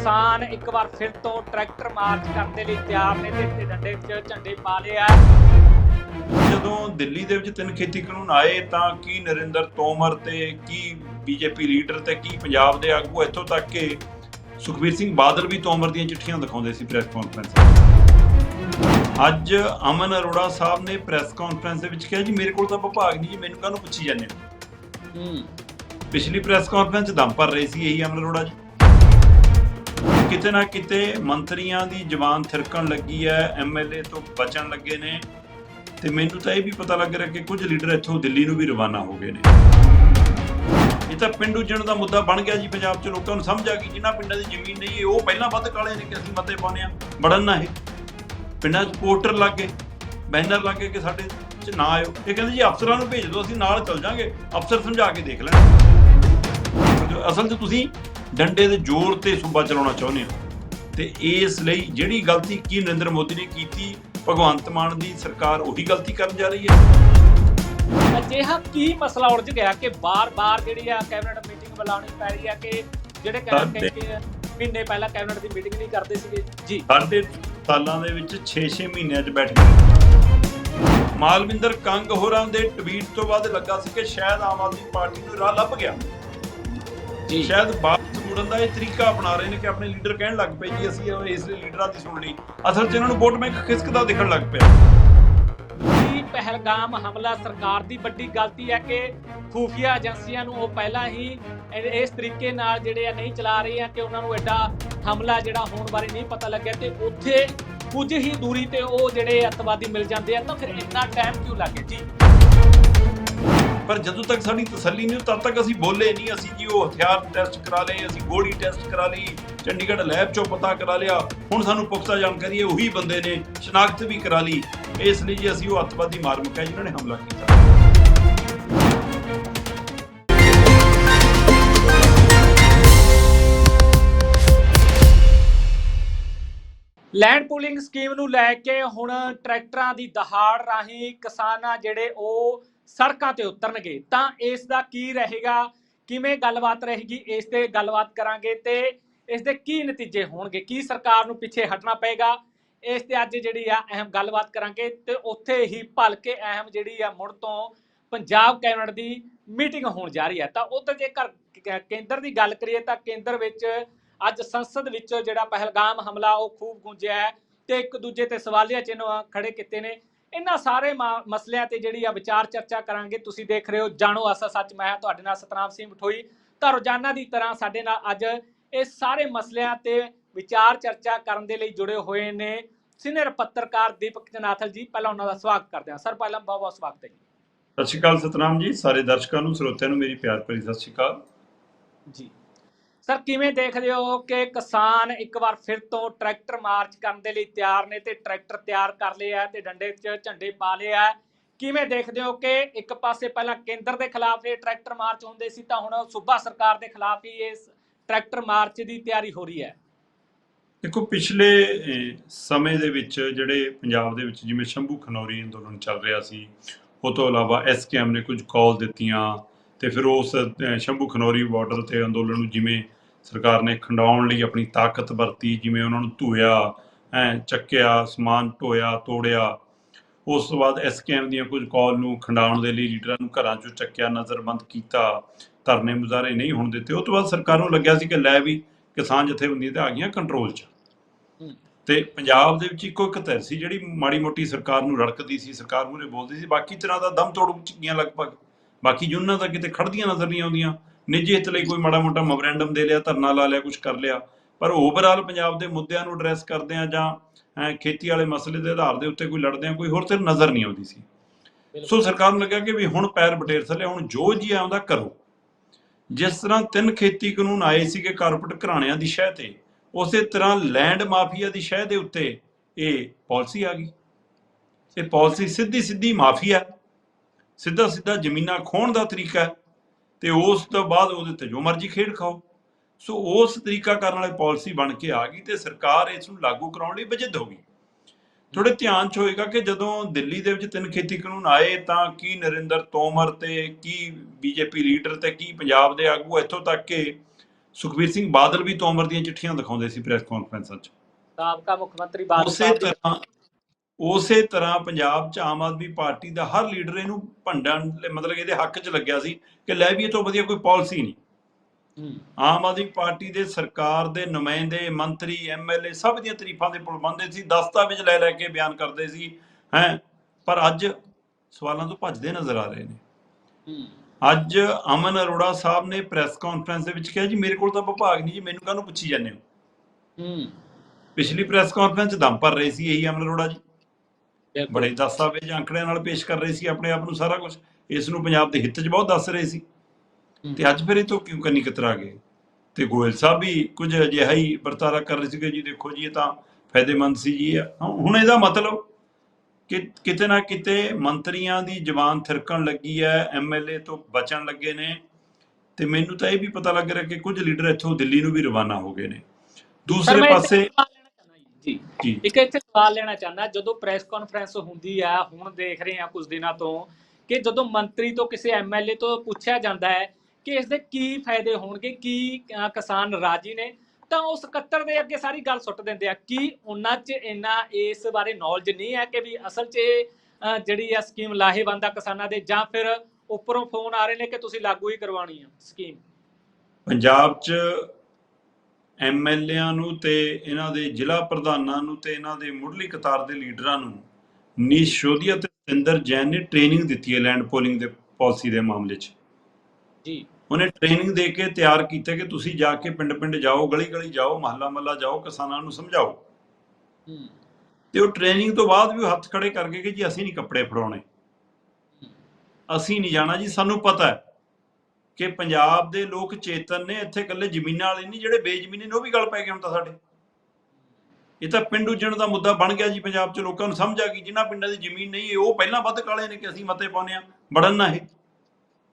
ਕਿਸਾਨ ਇੱਕ ਵਾਰ ਫਿਰ ਤੋਂ ਟਰੈਕਟਰ ਮਾਰਚ ਕਰਨ ਦੇ ਲਈ ਤਿਆਰ ਨੇ ਤੇ ਇੱਥੇ ਡੰਡੇ 'ਚ ਝੰਡੇ ਪਾ ਲਿਆ ਜਦੋਂ ਦਿੱਲੀ ਦੇ ਵਿੱਚ ਤਿੰਨ ਖੇਤੀ ਕਾਨੂੰਨ ਆਏ ਤਾਂ ਕੀ ਨਰਿੰਦਰ ਤੋਮਰ ਤੇ ਕੀ ਬੀਜੇਪੀ ਲੀਡਰ ਤੇ ਕੀ ਪੰਜਾਬ ਦੇ ਆਗੂ ਇੱਥੋਂ ਤੱਕ ਕਿ ਸੁਖਬੀਰ ਸਿੰਘ ਬਾਦਲ ਵੀ ਤੋਮਰ ਦੀਆਂ ਚਿੱਠੀਆਂ ਦਿਖਾਉਂਦੇ ਸੀ ਪ੍ਰੈਸ ਕਾਨਫਰੰਸ ਅੱਜ ਅਮਨ ਅਰੋੜਾ ਸਾਹਿਬ ਨੇ ਪ੍ਰੈਸ ਕਾਨਫਰੰਸ ਦੇ ਵਿੱਚ ਕਿਹਾ ਜੀ ਮੇਰੇ ਕੋਲ ਤਾਂ ਵਿਭਾਗ ਨਹੀਂ ਜੀ ਮੈਨੂੰ ਕਾਹਨੂੰ ਪੁੱਛੀ ਜਾਂਦੇ ਹੋ? ਹੂੰ। ਪਿਛਲੀ ਪ੍ਰੈਸ ਕਾਨਫਰੰਸ 'ਚ ਦਮ ਭਰ ਰਹੇ ਸੀ ਇਹੀ ਅਮਨ ਅਰੋੜਾ ਜੀ। ਕਿਤੇ ਨਾ ਕਿਤੇ ਮੰਤਰੀਆਂ ਦੀ ਜ਼ਬਾਨ ਥਿਰਕਣ ਲੱਗੀ ਹੈ ਐਮਐਲਏ ਤੋਂ ਬਚਣ ਲੱਗੇ ਨੇ। ਤੇ ਮੈਨੂੰ ਤਾਂ ਇਹ ਵੀ ਪਤਾ ਲੱਗ ਰਿਹਾ ਕਿ ਕੁਝ ਲੀਡਰ ਇੱਥੋਂ ਦਿੱਲੀ ਨੂੰ ਵੀ ਰਵਾਨਾ ਹੋ ਗਏ ਨੇ। ਇਹ ਤਾਂ ਪਿੰਡ ਉੱਜਣ ਦਾ ਮੁੱਦਾ ਬਣ ਗਿਆ ਜੀ ਪੰਜਾਬ 'ਚ। ਲੋਕਾਂ ਨੂੰ ਸਮਝ ਆ ਗਈ ਜਿਨ੍ਹਾਂ ਪਿੰਡਾਂ ਦੀ ਜ਼ਮੀਨ ਨਹੀਂ ਹੈ ਉਹ ਪਹਿਲਾਂ ਵੱਧ ਕਾਲੇ ਨੇ ਕਿ ਅਸੀਂ ਮਤੇ ਪਾਉਂਦੇ ਆ ਬੜਨ ਨਾ ਇਹ। ਪਿੰਡਾਂ 'ਚ ਪੋਸਟਰ ਲੱਗ ਗਏ ਬੈਨਰ ਲੱਗ ਗਏ ਕਿ ਸਾਡੇ 'ਚ ਨਾ ਆਇਓ। ਇਹ ਕਹਿੰਦੇ ਜੀ ਅਫਸਰਾਂ ਨੂੰ ਭੇਜ ਦਿਓ, ਅਸੀਂ ਨਾਲ ਚੱਲ ਜਾਾਂਗੇ। ਅਫਸਰ ਸਮਝਾ ਕੇ ਦੇਖ ਲੈਣ। ਅਸਲ 'ਚ ਤੁਸੀਂ ਡੰਡੇ ਦੇ ਜ਼ੋਰ ਤੇ ਸੂਬਾ ਚਲਾਉਣਾ ਚਾਹੁੰਦੇ ਹੋ। ਤੇ ਇਸ ਲਈ ਜਿਹੜੀ ਗਲਤੀ ਕੀ ਨਰਿੰਦਰ ਮੋਦੀ ਨੇ ਕੀਤੀ ਭਗਵੰਤ ਮਾਨ ਦੀ ਸਰਕਾਰ ਉਹੀ ਗਲਤੀ ਕਰਨ ਜਾ ਰਹੀ ਹੈ। ਅਜਿਹਾ ਕੀ ਮਸਲਾ ਉਲਝ ਗਿਆ ਕਿ ਬਾਰ-ਬਾਰ ਜਿਹੜੀ ਆ ਕੈਬਨਿਟ ਮੀਟਿੰਗ ਬੁਲਾਉਣੀ ਪੈ ਰਹੀ ਆ ਕਿ ਜਿਹੜੇ ਕਹਿੰਦੇ ਮਹੀਨੇ ਪਹਿਲਾਂ ਕੈਬਨਿਟ ਦੀ ਮੀਟਿੰਗ ਨਹੀਂ ਕਰਦੇ ਸੀਗੇ? ਜੀ। ਸਾਡੇ ਸਾਲਾਂ ਦੇ ਵਿੱਚ 6-6 ਮਹੀਨਿਆਂ 'ਚ ਬੈਠ ਗਏ। ਮਾਲਵਿੰਦਰ ਕੰਗ ਹੋਰਾਂ ਦੇ ਟਵੀਟ ਤੋਂ ਬਾਅਦ ਲੱਗਾ ਸੀ ਕਿ ਸ਼ਾਇਦ ਆਮ ਆਦਮੀ ਪਾਰਟੀ ਨੂੰ ਰਾਹ ਲੱਭ ਗਿਆ। ਜੀ। ਸ਼ਾਇਦ ਵਾਪਸ ਮੁੜਨ ਦਾ ਇਹ ਤਰੀਕਾ ਅਪਣਾ ਰਹੇ ਨੇ ਕਿ ਆਪਣੇ ਲੀਡਰ ਕਹਿਣ ਲੱਗ ਪਏ ਜੀ, ਅਸੀਂ ਇਸ ਲੀਡਰਾਂ ਦੀ ਸੁਣ ਅਸਲ 'ਚ ਇਹਨਾਂ ਨੂੰ ਵੋਟ ਬੈਂਕ ਖਿਸਕਦਾ ਦਿਖਣ ਲੱਗ ਪਿਆ। ਪਹਿਲਗਾਮ ਹਮਲਾ ਸਰਕਾਰ ਦੀ ਵੱਡੀ ਗਲਤੀ ਹੈ ਕਿ ਖੂਫੀਆ ਏਜੰਸੀਆਂ ਨੂੰ ਉਹ ਪਹਿਲਾਂ ਹੀ ਇਸ ਤਰੀਕੇ ਨਾਲ ਜਿਹੜੇ ਆ ਨਹੀਂ ਚਲਾ ਰਹੀਆਂ ਕਿ ਉਹਨਾਂ ਨੂੰ ਐਡਾ ਹਮਲਾ ਜਿਹੜਾ ਹੋਣ ਬਾਰੇ ਨਹੀਂ ਪਤਾ ਲੱਗਿਆ ਤੇ ਉੱਥੇ ਕੁਝ ਹੀ ਦੂਰੀ ਤੇ ਉਹ ਜਿਹੜੇ ਅੱਤਵਾਦੀ ਮਿਲ ਜਾਂਦੇ ਆ ਤਾਂ ਫਿਰ ਇੰਨਾ ਟਾਈਮ ਕਿਉਂ ਲੱਗੇ ਜੀ। ਪਰ ਜਦੋਂ ਤੱਕ ਸਾਡੀ ਤਸੱਲੀ ਨਹੀਂ ਤਦ ਤੱਕ ਅਸੀਂ ਬੋਲੇ ਨਹੀਂ। ਅਸੀਂ ਜੀ ਉਹ ਹਥਿਆਰ ਟੈਸਟ ਕਰਾ ਲਏ, ਅਸੀਂ ਗੋਲੀ ਟੈਸਟ ਕਰਾ ਲਈ, ਚੰਡੀਗੜ੍ਹ ਲੈਬ ਚੋਂ ਪਤਾ ਕਰਾ ਲਿਆ। ਹੁਣ ਸਾਨੂੰ ਪੁਖਤਾ ਜਾਣਕਾਰੀ ਹੈ, ਉਹੀ ਬੰਦੇ ਨੇ ਸ਼ਨਾਖਤ ਵੀ ਕਰਾ ਲਈ। ਇਸ ਲਈ ਜੀ ਅਸੀਂ ਉਹ ਅੱਤਵਾਦੀ ਮਾਰ ਮੁੱਕਿਆ ਜਿਨ੍ਹਾਂ ਨੇ ਹਮਲਾ ਕੀਤਾ। ਲੈਂਡ ਪੂਲਿੰਗ ਸਕੀਮ ਨੂੰ ਲੈ ਕੇ ਹੁਣ ਟਰੈਕਟਰਾਂ ਦੀ ਦਹਾੜ ਰਾਹੀਂ ਕਿਸਾਨਾਂ ਜਿਹੜੇ ਉਹ ਸੜਕਾਂ ਤੇ ਉਤਰਨਗੇ, ਤਾਂ ਇਸ ਦਾ ਕੀ ਰਹੇਗਾ? ਕਿਵੇਂ ਗੱਲਬਾਤ ਰਹੇਗੀ? ਇਸ ਤੇ ਗੱਲਬਾਤ ਕਰਾਂਗੇ ਤੇ ਇਸ ਦੇ ਕੀ ਨਤੀਜੇ ਹੋਣਗੇ? ਕੀ ਸਰਕਾਰ ਨੂੰ ਪਿੱਛੇ ਹਟਣਾ ਪਏਗਾ? ਇਸ ਤੇ ਅੱਜ ਜਿਹੜੀ ਆ ਅਹਿਮ ਗੱਲਬਾਤ ਕਰਾਂਗੇ ਤੇ ਉੱਥੇ ਹੀ ਭਲਕੇ ਅਹਿਮ ਜਿਹੜੀ ਆ ਮੁੜ ਤੋਂ ਪੰਜਾਬ ਕੈਬਨਿਟ ਦੀ ਮੀਟਿੰਗ ਹੋਣ ਜਾ ਰਹੀ ਹੈ ਤਾਂ ਉੱਧਰ ਜੇਕਰ ਕੇਂਦਰ ਦੀ ਗੱਲ ਕਰੀਏ ਤਾਂ ਕੇਂਦਰ ਵਿੱਚ ਅੱਜ ਸੰਸਦ ਵਿੱਚ ਜਿਹੜਾ ਪਹਿਲਗਾਮ ਹਮਲਾ ਉਹ ਖੂਬ ਗੂੰਜਿਆ ਹੈ ਤੇ ਇੱਕ ਦੂਜੇ ਤੇ ਸਵਾਲੀਆ ਚਿੰਨ੍ਹ ਖੜੇ ਕੀਤੇ ਨੇ। ਇਹਨਾਂ ਸਾਰੇ ਮਸਲਿਆਂ ਤੇ ਜਿਹੜੀ ਆ ਵਿਚਾਰ ਚਰਚਾ ਕਰਾਂਗੇ। ਤੁਸੀਂ ਦੇਖ ਰਹੇ ਹੋ ਜਾਣੋ ਅਸਾ ਸੱਚ ਮੈਂ ਤੁਹਾਡੇ ਨਾਲ ਸਤਨਾਮ ਸਿੰਘ ਮਠੋਈ ਤਾਂ ਰੋਜ਼ਾਨਾ ਦੀ ਤਰ੍ਹਾਂ ਸਾਡੇ ਨਾਲ ਅੱਜ ਇਹ ਸਾਰੇ ਮਸਲਿਆਂ ਤੇ ਵਿਚਾਰ ਚਰਚਾ ਕਰਨ ਦੇ ਲਈ ਜੁੜੇ ਹੋਏ ਨੇ ਸੀਨੀਅਰ ਪੱਤਰਕਾਰ ਦੀਪਕ ਜਨਾਥਲ ਜੀ। ਪਹਿਲਾਂ ਉਹਨਾਂ ਦਾ ਸਵਾਗਤ ਕਰਦੇ ਹਾਂ। ਸਰ ਪਹਿਲਾਂ ਬਹੁਤ ਬਹੁਤ ਸਵਾਗਤ ਹੈ ਜੀ। ਸਤਿ ਸ਼੍ਰੀ ਅਕਾਲ ਸਤਨਾਮ ਜੀ। ਸਾਰੇ ਦਰਸ਼ਕਾਂ ਨੂੰ ਸਰੋਤਿਆਂ ਨੂੰ ਮੇਰੀ ਪਿਆਰ ਭਰੀ ਸਤਿ ਸ਼੍ਰੀ ਅਕਾਲ। ਜੀ। ਸਰ, ਕਿਵੇਂ ਦੇਖਦੇ ਹੋ ਕਿ ਕਿਸਾਨ ਇੱਕ ਵਾਰ ਫਿਰ ਤੋਂ ਟਰੈਕਟਰ ਮਾਰਚ ਕਰਨ ਦੇ ਲਈ ਤਿਆਰ ਨੇ ਤੇ ਟਰੈਕਟਰ ਤਿਆਰ ਕਰ ਲਿਆ ਤੇ ਡੰਡੇ 'ਚ ਝੰਡੇ ਪਾ ਲਿਆ ਕਿਵੇਂ ਦੇਖਦੇ ਹੋ ਕਿ ਇੱਕ ਪਾਸੇ ਪਹਿਲਾਂ ਕੇਂਦਰ ਦੇ ਖਿਲਾਫ ਇਹ ਟਰੈਕਟਰ ਮਾਰਚ ਹੁੰਦੇ ਸੀ, ਤਾਂ ਹੁਣ ਸੂਬਾ ਸਰਕਾਰ ਦੇ ਖਿਲਾਫ ਹੀ ਇਸ ਟਰੈਕਟਰ ਮਾਰਚ ਦੀ ਤਿਆਰੀ ਹੋ ਰਹੀ ਹੈ? ਦੇਖੋ, ਪਿਛਲੇ ਸਮੇਂ ਦੇ ਵਿੱਚ ਜਿਹੜੇ ਪੰਜਾਬ ਦੇ ਵਿੱਚ ਜਿਵੇਂ ਸ਼ੰਭੂ ਖਨੌਰੀ ਅੰਦੋਲਨ ਚੱਲ ਰਿਹਾ ਸੀ, ਉਹ ਤੋਂ ਇਲਾਵਾ ਐਸਕੇਐਮ ਨੇ ਕੁਝ ਕਾਲ ਦਿੱਤੀਆਂ ਤੇ ਫਿਰ ਉਸ ਸ਼ੰਭੂ ਖਨੌਰੀ ਬਾਰਡਰ ਤੇ ਅੰਦੋਲਨ ਨੂੰ ਜਿਵੇਂ ਸਰਕਾਰ ਨੇ ਖੰਡਾਉਣ ਲਈ ਆਪਣੀ ਤਾਕਤ ਵਰਤੀ ਜਿਵੇਂ ਉਹਨਾਂ ਨੂੰ ਧੋਇਆ ਐ ਚੱਕਿਆ ਸਮਾਨ ਢੋਇਆ ਤੋੜਿਆ ਉਸ ਤੋਂ ਬਾਅਦ ਐਸਕੇਐਮ ਦੀਆਂ ਕੁਝ ਕਾਲ ਨੂੰ ਖੰਡਾਉਣ ਦੇ ਲਈ ਲੀਡਰਾਂ ਨੂੰ ਘਰਾਂ ਚੋਂ ਚੱਕਿਆ ਨਜ਼ਰਬੰਦ ਕੀਤਾ ਧਰਨੇ ਮੁਜ਼ਾਹਰੇ ਨਹੀਂ ਹੋਣ ਦਿੱਤੇ। ਉਹ ਤੋਂ ਬਾਅਦ ਸਰਕਾਰ ਨੂੰ ਲੱਗਿਆ ਸੀ ਕਿ ਲੈ ਵੀ ਕਿਸਾਨ ਜਥੇਬੰਦੀਆਂ ਤੇ ਆ ਗਈਆਂ ਕੰਟਰੋਲ 'ਚ। ਤੇ ਪੰਜਾਬ ਦੇ ਵਿੱਚ ਇੱਕੋ ਇੱਕ ਧਿਰ ਸੀ ਜਿਹੜੀ ਮਾੜੀ ਮੋਟੀ ਸਰਕਾਰ ਨੂੰ ਰੜਕਦੀ ਸੀ ਸਰਕਾਰ ਮੂਹਰੇ ਬੋਲਦੀ ਸੀ ਬਾਕੀ ਤਰ੍ਹਾਂ ਦਾ ਦਮ ਤੋੜ ਚੁੱਕੀਆਂ ਲਗਭਗ। ਬਾਕੀ ਜੁਨਾਂ ਤਾਂ ਕਿਤੇ ਖੜਦੀਆਂ ਨਜ਼ਰ ਨਹੀਂ ਆਉਂਦੀਆਂ। ਨਿੱਜੀ ਹਿੱਤ ਲਈ ਕੋਈ ਮਾੜਾ ਮੋਟਾ ਮੈਮੋਰੈਂਡਮ ਦੇ ਲਿਆ ਧਰਨਾ ਲਾ ਲਿਆ ਕੁਝ ਕਰ ਲਿਆ। ਪਰ ਓਵਰਆਲ ਪੰਜਾਬ ਦੇ ਮੁੱਦਿਆਂ ਨੂੰ ਐਡਰੈਸ ਕਰਦੇ ਆ ਜਾਂ ਖੇਤੀ ਵਾਲੇ ਮਸਲੇ ਦੇ ਆਧਾਰ ਦੇ ਉੱਤੇ ਕੋਈ ਲੜਦੇ ਆ ਕੋਈ ਹੋਰ ਤੇ ਨਜ਼ਰ ਨਹੀਂ ਆਉਂਦੀ ਸੀ। ਸੋ ਸਰਕਾਰ ਨੂੰ ਲੱਗਿਆ ਕਿ ਵੀ ਹੁਣ ਪੈਰ ਬਟੇਰ ਥੱਲੇ ਹੁਣ ਜੋ ਜੀ ਆਉਂਦਾ ਕਰੋ। ਜਿਸ ਤਰ੍ਹਾਂ ਤਿੰਨ ਖੇਤੀ ਕਾਨੂੰਨ ਆਏ ਸੀਗੇ ਕਾਰਪੋਰੇਟ ਘਰਾਣਿਆਂ ਦੀ ਸ਼ਹਿ ਤੇ ਉਸੇ ਤਰ੍ਹਾਂ ਲੈਂਡ ਮਾਫੀਆ ਦੀ ਸ਼ਹਿ ਦੇ ਉੱਤੇ ਇਹ ਪਾਲਿਸੀ ਆ ਗਈ। ਇਹ ਪਾਲਿਸੀ ਸਿੱਧੀ ਸਿੱਧੀ ਮਾਫੀਆ। ਸਿੱਧਾ ਸਿੱਧਾ ਜ਼ਮੀਨਾਂ ਖੋਹਣ ਦਾ ਤਰੀਕਾ ਹੈ ਤੇ ਉਸ ਤੋਂ ਬਾਅਦ ਉਹਦੇ ਤੇ ਜੋ ਮਰਜ਼ੀ ਖੇਡ ਖਾਓ। ਸੋ ਉਸ ਤਰੀਕਾ ਕਰਨ ਵਾਲੀ ਪਾਲਿਸੀ ਬਣ ਕੇ ਆ ਗਈ ਤੇ ਸਰਕਾਰ ਇਸ ਨੂੰ ਲਾਗੂ ਕਰਾਉਣ ਲਈ ਵਜਦ ਹੋ ਗਈ। ਥੋੜੇ ਧਿਆਨ ਚ ਹੋਏਗਾ ਕਿ ਜਦੋਂ ਦਿੱਲੀ ਦੇ ਵਿੱਚ ਤਿੰਨ ਖੇਤੀ ਕਾਨੂੰਨ ਆਏ ਤਾਂ ਕੀ ਨਰਿੰਦਰ ਤੋਮਰ ਤੇ ਕੀ ਬੀਜੇਪੀ ਲੀਡਰ ਤੇ ਕੀ ਪੰਜਾਬ ਦੇ ਆਗੂ ਇੱਥੋਂ ਤੱਕ ਕਿ ਸੁਖਬੀਰ ਸਿੰਘ ਬਾਦਲ ਵੀ ਤੋਮਰ ਦੀਆਂ ਚਿੱਠੀਆਂ ਦਿਖਾਉਂਦੇ ਸੀ ਪ੍ਰੈਸ ਕਾਨਫਰੰਸਾਂ 'ਚ। ਸਾਬਕਾ ਮੁੱਖ ਮੰਤਰੀ ਬਾਦਲ ਉਸੇ ਤਰ੍ਹਾਂ ਉਸੇ ਤਰ੍ਹਾਂ ਪੰਜਾਬ 'ਚ ਆਮ ਆਦਮੀ ਪਾਰਟੀ ਦਾ ਹਰ ਲੀਡਰ ਇਹਨੂੰ ਭੰਡਣ ਮਤਲਬ ਇਹਦੇ ਹੱਕ 'ਚ ਲੱਗਿਆ ਸੀ ਕਿ ਲੈ ਵੀ ਇਹ ਤੋਂ ਵਧੀਆ ਕੋਈ ਪਾਲਿਸੀ ਨਹੀਂ। ਆਮ ਆਦਮੀ ਪਾਰਟੀ ਦੇ ਸਰਕਾਰ ਦੇ ਨੁਮਾਇੰਦੇ ਮੰਤਰੀ ਐਮਐਲਏ ਸਭ ਦੀਆਂ ਤਾਰੀਫਾਂ ਦੇ ਪੁਲ ਬੰਦੇ ਸੀ ਦਸਤਾਵੇਜ਼ ਲੈ ਲੈ ਕੇ ਬਿਆਨ ਕਰਦੇ ਸੀ ਹੈ। ਪਰ ਅੱਜ ਸਵਾਲਾਂ ਤੋਂ ਭੱਜਦੇ ਨਜ਼ਰ ਆ ਰਹੇ ਨੇ। ਅੱਜ ਅਮਨ ਅਰੋੜਾ ਸਾਹਿਬ ਨੇ ਪ੍ਰੈਸ ਕਾਨਫਰੰਸ ਦੇ ਵਿੱਚ ਕਿਹਾ ਜੀ ਮੇਰੇ ਕੋਲ ਤਾਂ ਵਿਭਾਗ ਨਹੀਂ ਜੀ ਮੈਨੂੰ ਕਾਹਨੂੰ ਪੁੱਛੀ ਜਾਂਦੇ ਹੋ? ਪਿਛਲੀ ਪ੍ਰੈਸ ਕਾਨਫਰੰਸ ਦਮ ਭਰ ਰਹੇ ਸੀ ਇਹੀ ਅਮਨ ਅਰੋੜਾ ਜੀ। ਬੜੇ ਦਸਤਾਵੇਜ਼ ਅੰਕੜਿਆਂ ਨਾਲ ਪੇਸ਼ ਕਰ ਰਹੇ ਸੀ ਆਪਣੇ ਆਪ ਨੂੰ ਸਾਰਾ ਕੁਝ ਇਸ ਨੂੰ ਪੰਜਾਬ ਦੇ ਹਿੱਤ 'ਚ ਬਹੁਤ ਦੱਸ ਰਹੇ ਸੀ। ਤੇ ਅੱਜ ਫਿਰ ਇਹ ਤੋਂ ਕਿਉਂ ਕੰਨੀ ਕਤਰਾ ਗਏ? ਤੇ ਗੋਇਲ ਸਾਹਿਬ ਵੀ ਕੁਝ ਅਜਿਹਾ ਹੀ ਵਰਤਾਰਾ ਕਰ ਰਹੇ ਸੀਗੇ ਜੀ ਦੇਖੋ ਜੀ ਇਹ ਤਾਂ ਫਾਇਦੇਮੰਦ ਸੀ ਜੀ। ਹੁਣ ਇਹਦਾ ਮਤਲਬ ਕਿ ਕਿਤੇ ਨਾ ਕਿਤੇ ਮੰਤਰੀਆਂ ਦੀ ਜ਼ਬਾਨ ਥਿਰਕਣ ਲੱਗੀ ਹੈ ਐਮਐਲਏ ਤੋਂ ਬਚਣ ਲੱਗੇ ਨੇ। ਤੇ ਮੈਨੂੰ ਤਾਂ ਇਹ ਵੀ ਪਤਾ ਲੱਗ ਰਿਹਾ ਕਿ ਕੁਝ ਲੀਡਰ ਇੱਥੋਂ ਦਿੱਲੀ ਨੂੰ ਵੀ ਰਵਾਨਾ ਹੋ ਗਏ ਨੇ। ਸਰ, ਦੂਸਰੇ ਪਾਸੇ ਜੀ। ਇੱਕ ਇੱਥੇ ਸਵਾਲ ਲੈਣਾ ਚਾਹੁੰਦਾ ਜਦੋਂ ਪ੍ਰੈਸ ਕਾਨਫਰੰਸ ਹੁੰਦੀ ਆ ਹੁਣ ਦੇਖ ਰਹੇ ਆ ਕੁਝ ਦਿਨਾਂ ਤੋਂ ਕਿ ਜਦੋਂ ਮੰਤਰੀ ਤੋਂ ਕਿਸੇ ਐਮਐਲਏ ਤੋਂ ਪੁੱਛਿਆ ਜਾਂਦਾ ਹੈ ਕਿ ਇਸ ਦੇ ਕੀ ਫਾਇਦੇ ਹੋਣਗੇ ਕੀ ਕਿਸਾਨ ਰਾਜੀ ਨੇ ਤਾਂ ਉਹ ਸਕੱਤਰ ਦੇ ਅੱਗੇ ਸਾਰੀ ਗੱਲ ਸੁੱਟ ਦਿੰਦੇ ਆ ਕੀ ਉਹਨਾਂ 'ਚ ਇੰਨਾ ਇਸ ਬਾਰੇ ਨੌਲੇਜ ਨਹੀਂ ਹੈ ਕਿ ਵੀ ਅਸਲ 'ਚ ਜਿਹੜੀ ਆ ਸਕੀਮ ਲਾਹੇਵੰਦ ਆ ਕਿਸਾਨਾਂ ਦੇ ਜਾਂ ਫਿਰ ਉੱਪਰੋਂ ਫੋਨ ਆ ਰਹੇ ਨੇ ਕਿ ਤੁਸੀਂ ਲਾਗੂ ਹੀ ਕਰਵਾਉਣੀ ਆ ਸਕੀਮ ਪੰਜਾਬ 'ਚ ਐਮਐਲਏਆਂ ਨੂੰ ਤੇ ਇਹਨਾਂ ਦੇ ਜ਼ਿਲ੍ਹਾ ਪ੍ਰਧਾਨਾਂ ਨੂੰ ਤੇ ਇਹਨਾਂ ਦੇ ਮੁੱਢਲੀ ਕਤਾਰ ਦੇ ਲੀਡਰਾਂ ਨੂੰ ਨੀਸ਼ ਸ਼ੋਧੀਆ ਤੇ ਸਿੰਦਰ ਜੈਨ ਨੇ ਟ੍ਰੇਨਿੰਗ ਦਿੱਤੀ ਹੈ ਲੈਂਡ ਪੋਲਿੰਗ ਦੇ ਪਾਲਿਸੀ ਦੇ ਮਾਮਲੇ 'ਚ। ਜੀ। ਉਹਨੇ ਟ੍ਰੇਨਿੰਗ ਦੇ ਕੇ ਤਿਆਰ ਕੀਤਾ ਕਿ ਤੁਸੀਂ ਜਾ ਕੇ ਪਿੰਡ-ਪਿੰਡ ਜਾਓ ਗਲੀ-ਗਲੀ ਜਾਓ ਮਹੱਲਾ-ਮਹੱਲਾ ਜਾਓ ਕਿਸਾਨਾਂ ਨੂੰ ਸਮਝਾਓ। ਤੇ ਉਹ ਟ੍ਰੇਨਿੰਗ ਤੋਂ ਬਾਅਦ ਵੀ ਹੱਥ ਖੜੇ ਕਰ ਗਏ ਕਿ ਜੀ ਅਸੀਂ ਨਹੀਂ ਕੱਪੜੇ ਫੜਾਉਣੇ। ਅਸੀਂ ਨਹੀਂ ਜਾਣਾ ਜੀ ਸਾਨੂੰ ਪਤਾ ਹੈ। ਕਿ ਪੰਜਾਬ ਦੇ ਲੋਕ ਚੇਤਨ ਨੇ ਇੱਥੇ ਇਕੱਲੇ ਜ਼ਮੀਨਾਂ ਵਾਲੇ ਨਹੀਂ, ਜਿਹੜੇ ਬੇਜ਼ਮੀਨੇ ਨੇ, ਉਹ ਵੀ ਗੱਲ ਪੈ ਗਏ ਹੁਣ ਤਾਂ ਸਾਡੇ। ਇਹ ਤਾਂ ਪਿੰਡ ਉੱਜਣ ਦਾ ਮੁੱਦਾ ਬਣ ਗਿਆ ਜੀ ਪੰਜਾਬ 'ਚ, ਲੋਕਾਂ ਨੂੰ ਸਮਝ ਆ ਗਈ। ਜਿਨ੍ਹਾਂ ਪਿੰਡਾਂ ਦੀ ਜ਼ਮੀਨ ਨਹੀਂ ਹੈ ਉਹ ਪਹਿਲਾਂ ਵੱਧ ਕਾਲੇ ਨੇ ਕਿ ਅਸੀਂ ਮਤੇ ਪਾਉਨੇ ਆ ਬੜਨ ਨਾ ਇਹ।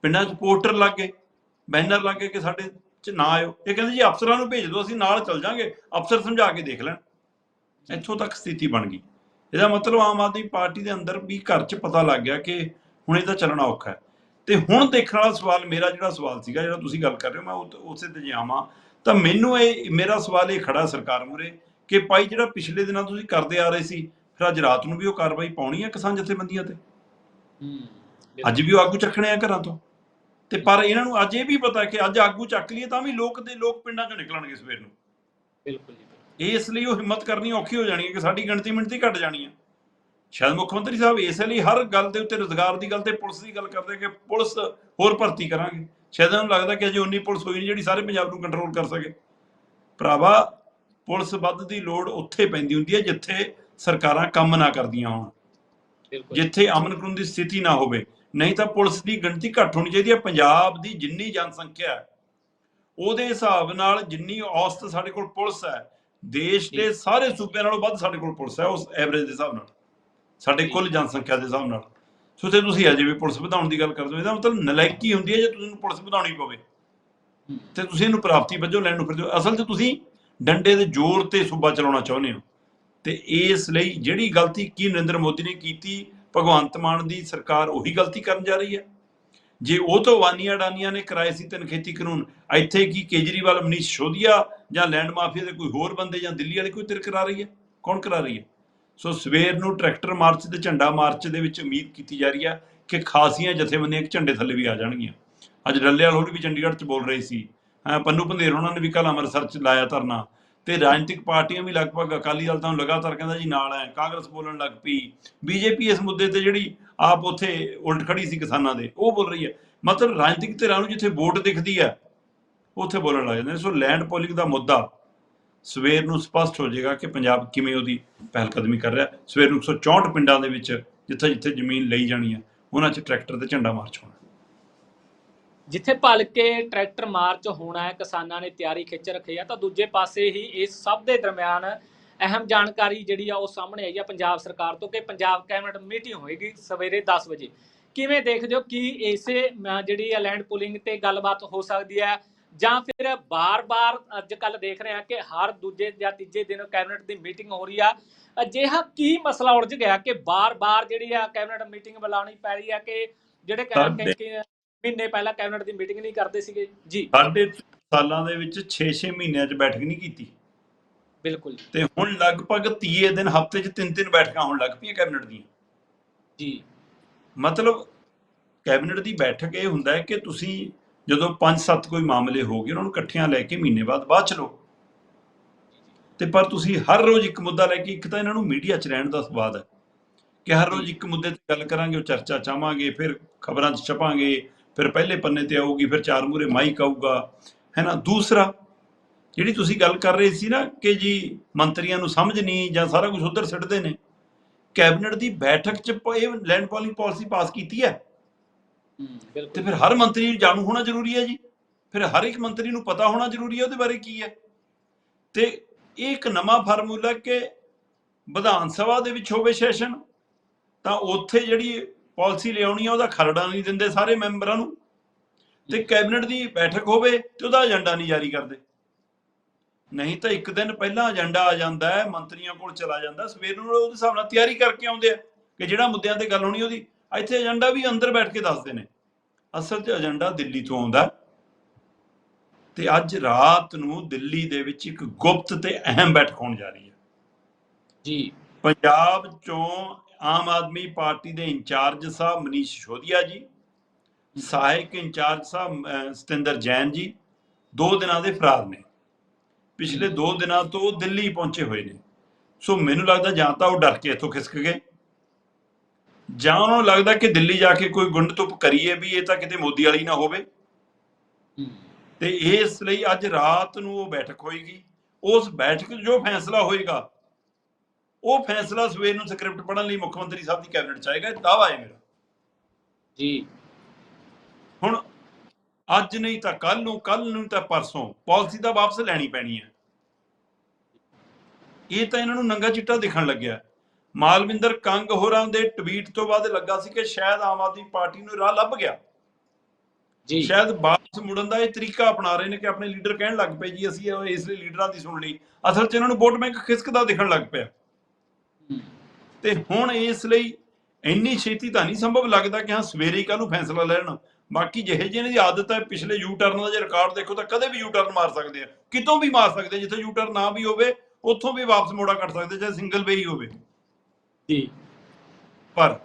ਪਿੰਡਾਂ 'ਚ ਪੋਸਟਰ ਲੱਗ ਗਏ ਬੈਨਰ ਲੱਗ ਗਏ ਕਿ ਸਾਡੇ 'ਚ ਨਾ ਆਇਓ। ਇਹ ਕਹਿੰਦੇ ਜੀ, ਅਫਸਰਾਂ ਨੂੰ ਭੇਜ ਦਿਓ, ਅਸੀਂ ਨਾਲ ਚੱਲ ਜਾਾਂਗੇ। ਅਫਸਰ ਸਮਝਾ ਕੇ ਦੇਖ ਲੈਣ। ਇੱਥੋਂ ਤੱਕ ਸਥਿਤੀ ਬਣ ਗਈ। ਇਹਦਾ ਮਤਲਬ ਆਮ ਆਦਮੀ ਪਾਰਟੀ ਦੇ ਅੰਦਰ ਵੀ ਘਰ 'ਚ ਪਤਾ ਲੱਗ ਗਿਆ ਕਿ ਹੁਣ ਇਹਦਾ ਚੱਲਣਾ ਔਖਾ ਹੈ। ਤੇ ਹੁਣ ਦੇਖਣ ਵਾਲਾ ਸਵਾਲ ਮੇਰਾ ਜਿਹੜਾ ਸਵਾਲ ਸੀਗਾ ਜਿਹੜਾ ਤੁਸੀਂ ਗੱਲ ਕਰ ਰਹੇ ਹੋ ਮੈਂ ਉਸੇ ਤੇ ਜਾਵਾਂ। ਤਾਂ ਮੈਨੂੰ ਇਹ ਮੇਰਾ ਸਵਾਲ ਇਹ ਖੜਾ ਸਰਕਾਰ ਮੂਰੇ ਕਿ ਭਾਈ ਜਿਹੜਾ ਪਿਛਲੇ ਦਿਨਾਂ ਤੁਸੀਂ ਕਰਦੇ ਆ ਰਹੇ ਸੀ ਫਿਰ ਅੱਜ ਰਾਤ ਨੂੰ ਵੀ ਉਹ ਕਾਰਵਾਈ ਪਾਉਣੀ ਹੈ ਕਿਸਾਨ ਜਥੇਬੰਦੀਆਂ ਤੇ? ਹੂੰ ਅੱਜ ਵੀ ਉਹ ਆਗੂ ਚੱਕਣੇ ਆ ਘਰਾਂ ਤੋਂ? ਤੇ ਪਰ ਇਹਨਾਂ ਨੂੰ ਅੱਜ ਇਹ ਵੀ ਪਤਾ ਕਿ ਅੱਜ ਆਗੂ ਚੱਕ ਲਈਏ ਤਾਂ ਵੀ ਲੋਕ ਦੇ ਲੋਕ ਪਿੰਡਾਂ ਚੋਂ ਨਿਕਲਣਗੇ ਸਵੇਰ ਨੂੰ। ਬਿਲਕੁਲ ਜੀ। ਇਸ ਲਈ ਉਹ ਹਿੰਮਤ ਕਰਨੀ ਔਖੀ ਹੋ ਜਾਣੀ ਹੈ ਕਿ ਸਾਡੀ ਗਿਣਤੀ ਮਿੰਟੀ ਘਟ ਜਾਣੀ ਹੈ। ਸ਼ਾਇਦ ਮੁੱਖ ਮੰਤਰੀ ਸਾਹਿਬ ਇਸੇ ਲਈ ਹਰ ਗੱਲ ਦੇ ਉੱਤੇ ਰੋਜ਼ਗਾਰ ਦੀ ਗੱਲ ਤੇ ਪੁਲਿਸ ਦੀ ਗੱਲ ਕਰਦੇ ਕਿ ਪੁਲਿਸ ਹੋਰ ਭਰਤੀ ਕਰਾਂਗੇ। ਸ਼ਾਇਦ ਉਹਨਾਂ ਨੂੰ ਲੱਗਦਾ ਕਿ ਅਜੇ ਉਨੀ ਪੁਲਿਸ ਹੋਈ ਨਹੀਂ ਜਿਹੜੀ ਸਾਰੇ ਪੰਜਾਬ ਨੂੰ ਕੰਟਰੋਲ ਕਰ ਸਕੇ। ਭਰਾਵਾ ਪੁਲਿਸ ਵੱਧ ਦੀ ਲੋੜ ਉੱਥੇ ਪੈਂਦੀ ਹੁੰਦੀ ਹੈ ਜਿੱਥੇ ਸਰਕਾਰਾਂ ਕੰਮ ਨਾ ਕਰਦੀਆਂ ਹੋਣ। ਜਿੱਥੇ ਅਮਨ ਕਾਨੂੰਨ ਦੀ ਸਥਿਤੀ ਨਾ ਹੋਵੇ। ਨਹੀਂ ਤਾਂ ਪੁਲਿਸ ਦੀ ਗਿਣਤੀ ਘੱਟ ਹੋਣੀ ਚਾਹੀਦੀ ਹੈ। ਪੰਜਾਬ ਦੀ ਜਿੰਨੀ ਜਨਸੰਖਿਆ ਹੈ ਉਹਦੇ ਹਿਸਾਬ ਨਾਲ ਜਿੰਨੀ ਔਸਤ ਸਾਡੇ ਕੋਲ ਪੁਲਿਸ ਹੈ ਦੇਸ਼ ਦੇ ਸਾਰੇ ਸੂਬਿਆਂ ਨਾਲੋਂ ਵੱਧ ਸਾਡੇ ਕੋਲ ਪੁਲਿਸ ਹੈ ਉਸ ਐਵਰੇਜ ਦੇ ਹਿਸਾਬ ਨਾਲ। ਸਾਡੇ ਕੁੱਲ ਜਨਸੰਖਿਆ ਦੇ ਹਿਸਾਬ ਨਾਲ। ਸੋ ਤੇ ਤੁਸੀਂ ਅਜੇ ਵੀ ਪੁਲਿਸ ਵਧਾਉਣ ਦੀ ਗੱਲ ਕਰਦੇ ਹੋ ਇਹਦਾ ਮਤਲਬ ਨਲਾਇਕੀ ਹੁੰਦੀ ਹੈ ਜੇ ਤੁਸੀਂ ਨੂੰ ਪੁਲਿਸ ਵਧਾਉਣੀ ਪਵੇ। ਤੇ ਤੁਸੀਂ ਇਹਨੂੰ ਪ੍ਰਾਪਤੀ ਵਜੋਂ ਲੈਣ ਨੂੰ ਫਿਰਦੇ ਹੋ। ਅਸਲ 'ਚ ਤੁਸੀਂ ਡੰਡੇ ਦੇ ਜ਼ੋਰ ਤੇ ਸੂਬਾ ਚਲਾਉਣਾ ਚਾਹੁੰਦੇ ਹੋ। ਤੇ ਇਸ ਲਈ ਜਿਹੜੀ ਗਲਤੀ ਕੀ ਨਰਿੰਦਰ ਮੋਦੀ ਨੇ ਕੀਤੀ ਭਗਵੰਤ ਮਾਨ ਦੀ ਸਰਕਾਰ ਉਹੀ ਗਲਤੀ ਕਰਨ ਜਾ ਰਹੀ ਹੈ। ਜੇ ਉਹ ਤੋਂ ਵਾਨੀਆਂ ਡਾਨੀਆਂ ਨੇ ਕਰਾਏ ਸੀ ਤਿੰਨ ਖੇਤੀ ਕਾਨੂੰਨ ਇੱਥੇ ਕੀ ਕੇਜਰੀਵਾਲ ਮਨੀਸ਼ ਸ਼ੋਧੀਆ ਜਾਂ ਲੈਂਡ ਮਾਫੀਆ ਦੇ ਕੋਈ ਹੋਰ ਬੰਦੇ ਜਾਂ ਦਿੱਲੀ ਵਾਲੇ ਕੋਈ ਤਿਰ ਕਰਾ ਰਹੀ ਹੈ? ਕੌਣ ਕਰਾ ਰਹੀ ਹੈ? ਸੋ ਸਵੇਰ ਨੂੰ ਟਰੈਕਟਰ ਮਾਰਚ ਤੇ ਝੰਡਾ ਮਾਰਚ ਦੇ ਵਿੱਚ ਉਮੀਦ ਕੀਤੀ ਜਾ ਰਹੀ ਹੈ ਕਿ ਖਾਸੀਆਂ ਜਥੇਬੰਦੀਆਂ ਇੱਕ ਝੰਡੇ ਥੱਲੇ ਵੀ ਆ ਜਾਣਗੀਆਂ। ਅੱਜ ਡੱਲੇਵਾਲ ਹੋਰ ਵੀ ਚੰਡੀਗੜ੍ਹ 'ਚ ਬੋਲ ਰਹੇ ਸੀ। ਹੈਂ, ਪੰਨੂ ਪੰਧੇਰ ਉਹਨਾਂ ਨੇ ਵੀ ਕੱਲ੍ਹ ਅੰਮ੍ਰਿਤਸਰ 'ਚ ਲਾਇਆ ਧਰਨਾ। ਤੇ ਰਾਜਨੀਤਿਕ ਪਾਰਟੀਆਂ ਵੀ ਲਗਭਗ ਅਕਾਲੀ ਦਲ ਤਾਂ ਲਗਾਤਾਰ ਕਹਿੰਦਾ ਜੀ ਨਾਲ ਹੈ ਕਾਂਗਰਸ ਬੋਲਣ ਲੱਗ ਪਈ। ਬੀਜੇਪੀ ਇਸ ਮੁੱਦੇ ਤੇ ਜਿਹੜੀ ਆਪ ਉੱਥੇ ਉਲਟ ਖੜੀ ਸੀ ਕਿਸਾਨਾਂ ਦੇ ਉਹ ਬੋਲ ਰਹੀ ਹੈ ਮਤਲਬ ਰਾਜਨੀਤਿਕ ਧਿਰਾਂ ਨੂੰ ਜਿੱਥੇ ਵੋਟ ਦਿਖਦੀ ਹੈ ਉੱਥੇ ਬੋਲਣ ਲੱਗ ਜਾਂਦੇ ਨੇ। ਸੋ ਲੈਂਡ ਪੋਲਿੰਗ ਦਾ ਮੁੱਦਾ ਸਵੇਰ ਨੂੰ ਸਪਸ਼ਟ ਹੋ ਜਾਏਗਾ ਕਿ ਪੰਜਾਬ ਕਿਵੇਂ ਉਹਦੀ ਪਹਿਲ ਕਦਮੀ ਕਰ ਰਿਹਾ। ਸਵੇਰ ਨੂੰ 164 ਪਿੰਡਾਂ ਦੇ ਵਿੱਚ ਜਿੱਥੇ ਜਿੱਥੇ ਜ਼ਮੀਨ ਲਈ ਜਾਣੀ ਹੈ ਉਹਨਾਂ 'ਚ ਟਰੈਕਟਰ ਤੇ ਝੰਡਾ ਮਾਰਚ ਹੋਣਾ। ਜਿੱਥੇ ਭਲ ਕੇ ਟਰੈਕਟਰ ਮਾਰਚ ਹੋਣਾ ਹੈ, ਕਿਸਾਨਾਂ ਨੇ ਤਿਆਰੀ ਖਿੱਚ ਰੱਖੀ ਆ, ਤਾਂ ਦੂਜੇ ਪਾਸੇ ਹੀ ਇਸ ਸਭ ਦੇ ਦਰਮਿਆਨ ਅਹਿਮ ਜਾਣਕਾਰੀ ਜਿਹੜੀ ਆ ਉਹ ਸਾਹਮਣੇ ਆਈ ਆ ਪੰਜਾਬ ਸਰਕਾਰ ਤੋਂ ਕਿ ਪੰਜਾਬ ਕੈਬਨਿਟ ਮੀਟਿੰਗ ਹੋਏਗੀ ਸਵੇਰੇ 10 ਵਜੇ। ਕਿਵੇਂ ਦੇਖਦੇ ਹੋ ਕਿ ਇਸੇ ਜਿਹੜੀ ਆ ਲੈਂਡ ਪੁਲਿੰਗ ਤੇ ਗੱਲਬਾਤ ਹੋ ਸਕਦੀ ਹੈ? ਜਾਂ ਫਿਰ ਬਾਰ-ਬਾਰ ਅੱਜ ਕੱਲ ਦੇਖ ਰਹੇ ਆ ਕਿ ਹਰ ਦੂਜੇ ਜਾਂ ਤੀਜੇ ਦਿਨ ਕੈਬਨਿਟ ਦੀ ਮੀਟਿੰਗ ਹੋ ਰਹੀ ਆ। ਅਜਿਹਾ ਕੀ ਮਸਲਾ ਉਲਝ ਗਿਆ ਕਿ ਬਾਰ-ਬਾਰ ਜਿਹੜੀ ਆ ਕੈਬਨਿਟ ਮੀਟਿੰਗ ਬੁਲਾਉਣੀ ਪੈ ਰਹੀ ਆ ਕਿ ਜਿਹੜੇ ਕੈਬਨਿਟ ਮਹੀਨੇ ਪਹਿਲਾਂ ਕੈਬਨਿਟ ਦੀ ਮੀਟਿੰਗ ਨਹੀਂ ਕਰਦੇ ਸੀਗੇ? ਜੀ। ਸਾਡੇ ਸਾਲਾਂ ਦੇ ਵਿੱਚ 6-6 ਮਹੀਨਿਆਂ 'ਚ ਬੈਠਕ ਨਹੀਂ ਕੀਤੀ। ਬਿਲਕੁਲ। ਤੇ ਹੁਣ ਲਗਭਗ 30 ਦਿਨ ਹਫ਼ਤੇ 'ਚ ਤਿੰਨ ਤਿੰਨ ਬੈਠਕਾਂ ਹੋਣ ਲੱਗ ਪਈਆਂ ਕੈਬਨਿਟ ਦੀਆਂ। ਜੀ। ਮਤਲਬ ਕੈਬਨਿਟ ਦੀ ਬੈਠਕ ਇਹ ਹੁੰਦਾ ਹੈ ਕਿ ਤੁਸੀਂ ਜਦੋਂ 5-7 ਕੋਈ ਮਾਮਲੇ ਹੋ ਗਏ, ਉਹਨਾਂ ਨੂੰ ਇਕੱਠਿਆਂ ਲੈ ਕੇ ਮਹੀਨੇ ਬਾਅਦ ਬਾਅਦ ਚ ਲਓ। ਤੇ ਪਰ ਤੁਸੀਂ ਹਰ ਰੋਜ਼ ਇੱਕ ਮੁੱਦਾ ਲੈ ਕੇ, ਇੱਕ ਤਾਂ ਇਹਨਾਂ ਨੂੰ ਮੀਡੀਆ 'ਚ ਰਹਿਣ ਦਾ ਸਵਾਦ ਹੈ ਕਿ ਹਰ ਰੋਜ਼ ਇੱਕ ਮੁੱਦੇ ਤੇ ਗੱਲ ਕਰਾਂਗੇ, ਉਹ ਚਰਚਾ ਚਾਹਾਂਗੇ ਫਿਰ ਖਬਰਾਂ 'ਚ ਛਪਾਂਗੇ, ਫਿਰ ਪਹਿਲੇ ਪੰਨੇ ਤੇ ਆਊਗੀ, ਫਿਰ ਚਾਰ ਮੂਰੇ ਮਾਈਕ ਆਊਗਾ, ਹੈ ਨਾ? ਦੂਸਰਾ, ਜਿਹੜੀ ਤੁਸੀਂ ਗੱਲ ਕਰ ਰਹੇ ਸੀ ਨਾ ਕਿ ਜੀ ਮੰਤਰੀਆਂ ਨੂੰ ਸਮਝ ਨਹੀਂ ਜਾਂ ਸਾਰਾ ਕੁਝ ਉਧਰ ਸਿੱਟਦੇ ਨੇ, ਕੈਬਨਿਟ ਦੀ ਬੈਠਕ 'ਚ ਇਹ ਲੈਂਡ ਪੋਲਿੰਗ ਪਾਲਿਸੀ ਪਾਸ ਕੀਤੀ ਹੈ? ਤੇ ਫਿਰ ਹਰ ਮੰਤਰੀ ਨੂੰ ਜਾਣੂ ਹੋਣਾ ਜ਼ਰੂਰੀ ਹੈ ਜੀ। ਫਿਰ ਹਰ ਇੱਕ ਮੰਤਰੀ ਨੂੰ ਪਤਾ ਹੋਣਾ ਜ਼ਰੂਰੀ ਹੈ ਉਹਦੇ ਬਾਰੇ ਕੀ ਹੈ। ਤੇ ਇਹ ਇੱਕ ਨਵਾਂ ਫਾਰਮੂਲਾ ਕਿ ਵਿਧਾਨ ਸਭਾ ਦੇ ਵਿੱਚ ਹੋਵੇ ਸੈਸ਼ਨ ਤਾਂ ਉੱਥੇ ਜਿਹੜੀ ਪਾਲਿਸੀ ਲਿਆਉਣੀ ਆ ਉਹਦਾ ਖਰੜਾ ਨਹੀਂ ਦਿੰਦੇ ਸਾਰੇ ਮੈਂਬਰਾਂ ਨੂੰ। ਤੇ ਕੈਬਨਿਟ ਦੀ ਬੈਠਕ ਹੋਵੇ ਤੇ ਉਹਦਾ ਏਜੰਡਾ ਨਹੀਂ ਜਾਰੀ ਕਰਦੇ। ਨਹੀਂ ਤਾਂ ਇੱਕ ਦਿਨ ਪਹਿਲਾਂ ਏਜੰਡਾ ਆ ਜਾਂਦਾ ਹੈ ਮੰਤਰੀਆਂ ਕੋਲ ਚਲਾ ਜਾਂਦਾ ਸਵੇਰ ਨੂੰ ਉਹਦੇ ਹਿਸਾਬ ਨਾਲ ਤਿਆਰੀ ਕਰਕੇ ਆਉਂਦੇ ਆ ਕਿ ਜਿਹੜਾ ਮੁੱਦਿਆਂ ਤੇ ਗੱਲ ਹੋਣੀ ਉਹਦੀ। ਇੱਥੇ ਏਜੰਡਾ ਵੀ ਅੰਦਰ ਬੈਠ ਕੇ ਦੱਸਦੇ ਨੇ। ਅਸਲ 'ਚ ਏਜੰਡਾ ਦਿੱਲੀ ਤੋਂ ਆਉਂਦਾ। ਤੇ ਅੱਜ ਰਾਤ ਨੂੰ ਦਿੱਲੀ ਦੇ ਵਿੱਚ ਇੱਕ ਗੁਪਤ ਤੇ ਅਹਿਮ ਬੈਠਕ ਹੋਣ ਜਾ ਰਹੀ ਹੈ। ਜੀ। ਪੰਜਾਬ ਚੋਂ ਆਮ ਆਦਮੀ ਪਾਰਟੀ ਦੇ ਇੰਚਾਰਜ ਸਾਹਿਬ ਮਨੀਸ਼ ਸ਼ੋਧਿਆ ਜੀ ਸਹਾਇਕ ਇੰਚਾਰਜ ਸਾਹਿਬ ਸਤਿੰਦਰ ਜੈਨ ਜੀ ਦੋ ਦਿਨਾਂ ਦੇ ਫਰਾਰ ਨੇ। ਪਿਛਲੇ ਦੋ ਦਿਨਾਂ ਤੋਂ ਦਿੱਲੀ ਪਹੁੰਚੇ ਹੋਏ ਨੇ। ਸੋ ਮੈਨੂੰ ਲੱਗਦਾ ਜਾਂ ਤਾਂ ਉਹ ਡਰ ਕੇ ਇੱਥੋਂ ਖਿਸਕ ਗਏ। ਜਾਂ ਉਹਨਾਂ ਲੱਗਦਾ ਕਿ ਦਿੱਲੀ ਜਾ ਕੇ ਕੋਈ ਗੁੰਡ ਧੁੱਪ ਕਰੀਏ ਵੀ ਇਹ ਤਾਂ ਕਿਤੇ ਮੋਦੀ ਵਾਲੀ ਨਾ ਹੋਵੇ? ਤੇ ਇਸ ਲਈ ਅੱਜ ਰਾਤ ਨੂੰ ਉਹ ਬੈਠਕ ਹੋਏਗੀ। ਉਸ ਬੈਠਕ 'ਚ ਜੋ ਫੈਸਲਾ ਹੋਏਗਾ ਉਹ ਫੈਸਲਾ ਸਵੇਰ ਨੂੰ ਸਕ੍ਰਿਪਟ ਪੜ੍ਹਨ ਲਈ ਮੁੱਖ ਮੰਤਰੀ ਸਾਹਿਬ ਦੀ ਕੈਬਨਿਟ 'ਚ ਆਏਗਾ। ਇਹ ਦਾਅਵਾ ਹੈ ਮੇਰਾ। ਜੀ। ਹੁਣ ਅੱਜ ਨਹੀਂ ਤਾਂ ਕੱਲ ਨੂੰ ਕੱਲ ਨੂੰ ਤਾਂ ਪਰਸੋਂ ਪਾਲਿਸੀ ਤਾਂ ਵਾਪਸ ਲੈਣੀ ਪੈਣੀ ਹੈ। ਇਹ ਤਾਂ ਇਹਨਾਂ ਨੂੰ ਨੰਗਾ ਚਿੱਟਾ ਦਿਖਣ ਲੱਗਿਆ। ਮਾਲਵਿੰਦਰ ਕੰਗ ਹੋਰਾਂ ਦੇ ਟਵੀਟ ਤੋਂ ਬਾਅਦ ਲੱਗਾ ਸੀ ਕਿ ਸ਼ਾਇਦ ਆਮ ਆਦਮੀ ਪਾਰਟੀ ਨੂੰ ਰਾਹ ਲੱਭ ਗਿਆ। ਜੀ। ਸ਼ਾਇਦ ਵਾਪਸ ਮੁੜਨ ਦਾ ਇਹ ਤਰੀਕਾ ਅਪਣਾ ਰਹੇ ਨੇ ਕਿ ਆਪਣੇ ਲੀਡਰ ਕਹਿਣ ਲੱਗ ਪਏ ਜੀ ਅਸੀਂ ਇਸ ਲਈ ਲੀਡਰਾਂ ਦੀ ਸੁਣ ਲਈ ਅਸਲ 'ਚ ਇਹਨਾਂ ਨੂੰ ਵੋਟ ਬੈਂਕ ਖਿਸਕਦਾ ਦਿਖਣ ਲੱਗ ਪਿਆ। ਤੇ ਹੁਣ ਇਸ ਲਈ ਇੰਨੀ ਛੇਤੀ ਤਾਂ ਨਹੀਂ ਸੰਭਵ ਲੱਗਦਾ ਕਿ ਹਾਂ ਸਵੇਰੇ ਕੱਲ ਨੂੰ ਫੈਸਲਾ ਲੈਣ। ਬਾਕੀ ਜਿਹੇ ਜਿਹੇ ਦੀ ਆਦਤ ਹੈ ਪਿਛਲੇ ਯੂ ਟਰਨ ਦਾ ਜੇ ਰਿਕਾਰਡ ਦੇਖੋ ਤਾਂ ਕਦੇ ਵੀ ਯੂ ਟਰਨ ਮਾਰ ਸਕਦੇ ਆ। ਕਿਤੋਂ ਵੀ ਮਾਰ ਸਕਦੇ ਜਿੱਥੇ ਯੂ ਟਰਨ ਨਾ ਵੀ ਹੋਵੇ ਉੱਥੋਂ ਵੀ ਵਾਪਸ ਮੋੜਾ ਕੱਟ ਸਕਦੇ ਚਾਹੇ ਸਿੰਗਲ ਵੇ ਹੀ ਹੋਵੇ। ਜੀ। ਪਰ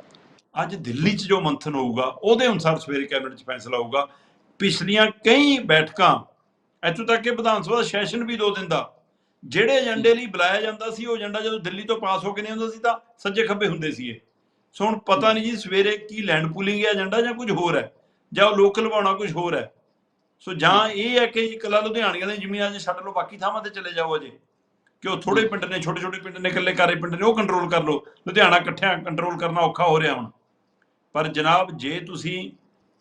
ਅੱਜ ਦਿੱਲੀ 'ਚ ਜੋ ਮੰਥਨ ਹੋਊਗਾ, ਉਹਦੇ ਅਨੁਸਾਰ ਸਵੇਰੇ ਕੈਬਨਿਟ 'ਚ ਫੈਸਲਾ ਹੋਊਗਾ। ਪਿਛਲੀਆਂ ਕਈ ਬੈਠਕਾਂ, ਇੱਥੋਂ ਤੱਕ ਕਿ ਵਿਧਾਨ ਸਭਾ ਦਾ ਸੈਸ਼ਨ ਵੀ ਦੋ ਦਿਨ ਦਾ, ਜਿਹੜੇ ਏਜੰਡੇ ਲਈ ਬੁਲਾਇਆ ਜਾਂਦਾ ਸੀ, ਉਹ ਏਜੰਡਾ ਜਦੋਂ ਦਿੱਲੀ ਤੋਂ ਪਾਸ ਹੋ ਕੇ ਨਹੀਂ ਹੁੰਦਾ ਸੀ ਤਾਂ ਸੱਜੇ ਖੱਬੇ ਹੁੰਦੇ ਸੀ ਇਹ। ਸੋ ਹੁਣ ਪਤਾ ਨਹੀਂ ਜੀ ਸਵੇਰੇ ਕੀ ਲੈਂਡ ਪੂਲਿੰਗ ਹੈ ਏਜੰਡਾ ਜਾਂ ਕੁਝ ਹੋਰ ਹੈ, ਜਾਂ ਉਹ ਲੋਕਲ ਲਵਾਉਣਾ ਕੁਝ ਹੋਰ ਹੈ। ਸੋ ਜਾਂ ਇਹ ਹੈ ਕਿ ਇਕੱਲਾ ਲੁਧਿਆਣੀਆਂ ਦੀ ਜ਼ਮੀਨ ਅੱਜ ਛੱਡ ਲਓ, ਬਾਕੀ ਥਾਵਾਂ ਤੇ ਚਲੇ ਜਾਓ ਅਜੇ। ਕਿ ਉਹ ਥੋੜੇ ਪਿੰਡ ਨੇ ਛੋਟੇ ਛੋਟੇ ਪਿੰਡ ਨੇ, ਇਕੱਲੇ ਕਾਰੇ ਪਿੰਡ ਨੇ, ਉਹ ਕੰਟਰੋਲ ਕਰ ਲਓ। ਲੁਧਿਆਣਾ ਇਕੱਠਿਆਂ ਕੰਟਰੋਲ ਕਰਨਾ ਔਖਾ ਹੋ ਰਿਹਾ ਹੁਣ। ਪਰ ਜਨਾਬ, ਜੇ ਤੁਸੀਂ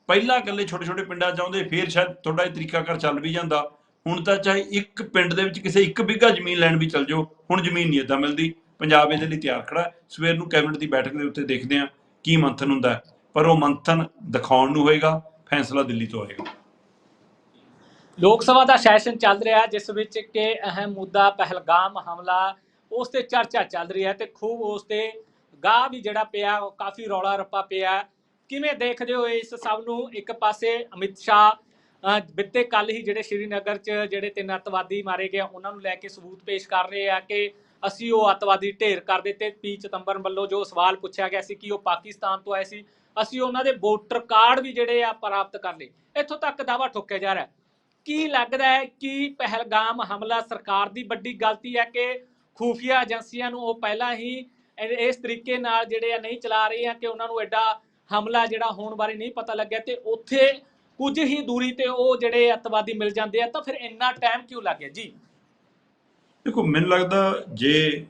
ਪਹਿਲਾਂ ਇਕੱਲੇ ਛੋਟੇ ਛੋਟੇ ਪਿੰਡਾਂ ਚਾਹੁੰਦੇ ਫੇਰ ਸ਼ਾਇਦ ਤੁਹਾਡਾ ਇਹ ਤਰੀਕਾ ਕਰ ਚੱਲ ਵੀ ਜਾਂਦਾ। ਹੁਣ ਤਾਂ ਚਾਹੇ ਇੱਕ ਪਿੰਡ ਦੇ ਵਿੱਚ ਕਿਸੇ ਇੱਕ ਬਿੱਘਾ ਜ਼ਮੀਨ ਲੈਣ ਵੀ ਚੱਲ ਜਾਓ, ਹੁਣ ਜ਼ਮੀਨ ਨਹੀਂ ਏਦਾਂ ਮਿਲਦੀ। ਪੰਜਾਬ ਇਹਦੇ ਲਈ ਤਿਆਰ ਖੜਾ ਸਵੇਰ ਨੂੰ ਕੈਬਨਿਟ ਦੀ ਬੈਠਕ ਦੇ ਉੱਤੇ ਦੇਖਦੇ ਹਾਂ ਕੀ ਮੰਥਨ ਹੁੰਦਾ ਪਰ ਉਹ ਮੰਥਨ ਦਿਖਾਉਣ ਨੂੰ ਹੋਏਗਾ, ਫੈਸਲਾ ਦਿੱਲੀ ਤੋਂ ਆਏਗਾ ਲੋਕ ਸਭਾ ਦਾ ਸੈਸ਼ਨ ਚੱਲ ਰਿਹਾ ਜਿਸ ਵਿੱਚ ਕਿ ਅਹਿਮ ਮੁੱਦਾ ਪਹਿਲਗਾਮ ਹਮਲਾ ਉਸ ਤੇ ਚਰਚਾ ਚੱਲ ਰਹੀ ਹੈ ਤੇ ਖੂਬ ਉਸ ਤੇ ਗਾਹ ਵੀ ਜਿਹੜਾ ਪਿਆ ਉਹ ਕਾਫੀ ਰੌਲਾ ਰੱਪਾ ਪਿਆ ਕਿਵੇਂ ਦੇਖਦੇ ਹੋ ਇਸ ਸਭ ਨੂੰ? ਇੱਕ ਪਾਸੇ ਅਮਿਤ ਸ਼ਾਹ ਅਹ, ਬਿੱਤੇ ਕੱਲ ਹੀ ਜਿਹੜੇ ਸ਼੍ਰੀਨਗਰ 'ਚ ਜਿਹੜੇ ਤਿੰਨ ਅੱਤਵਾਦੀ ਮਾਰੇ ਗਏ ਉਹਨਾਂ ਨੂੰ ਲੈ ਕੇ ਸਬੂਤ ਪੇਸ਼ ਕਰ ਰਹੇ ਆ ਕਿ ਅਸੀਂ ਉਹ ਅੱਤਵਾਦੀ ਢੇਰ ਕਰ ਦਿੱਤੇ। ਪੀ ਚਤੰਬਰ ਵੱਲੋਂ ਜੋ ਸਵਾਲ ਪੁੱਛਿਆ ਗਿਆ ਸੀ ਕਿ ਉਹ ਪਾਕਿਸਤਾਨ ਤੋਂ ਆਏ ਸੀ ਅਸੀਂ ਉਹਨਾਂ ਦੇ ਵੋਟਰ ਕਾਰਡ ਵੀ ਜਿਹੜੇ ਆ ਪ੍ਰਾਪਤ ਕਰ ਲਏ। ਇੱਥੋਂ ਤੱਕ ਦਾਵਾ ਠੋਕਿਆ ਜਾ ਰਿਹਾ ਕੀ ਲੱਗਦਾ ਹੈ ਕਿ ਪਹਿਲਗਾਮ ਹਮਲਾ ਸਰਕਾਰ ਦੀ ਵੱਡੀ ਗਲਤੀ ਹੈ ਕਿ ਖੂਫੀਆ ਏਜੰਸੀਆਂ ਨੂੰ ਉਹ ਪਹਿਲਾਂ ਹੀ ਇਸ ਤਰੀਕੇ ਨਾਲ ਜਿਹੜੇ ਆ ਨਹੀਂ ਚਲਾ ਰਹੀਆਂ ਕਿ ਉਹਨਾਂ ਨੂੰ ਐਡਾ ਹਮਲਾ ਜਿਹੜਾ ਹੋਣ ਬਾਰੇ ਨਹੀਂ ਪਤਾ ਲੱਗਿਆ ਤੇ ਉੱਥੇ ਕੁਝ ਹੀ ਦੂਰੀ ਤੇ ਉਹ ਜਿਹੜੇ ਅੱਤਵਾਦੀ ਮਿਲ ਜਾਂਦੇ ਆ ਤਾਂ ਫਿਰ ਇੰਨਾ ਟਾਈਮ ਕਿਉਂ ਲੱਗਿਆ ਜੀ। ਦੇਖੋ, ਮੈਨੂੰ ਲੱਗਦਾ ਜੇ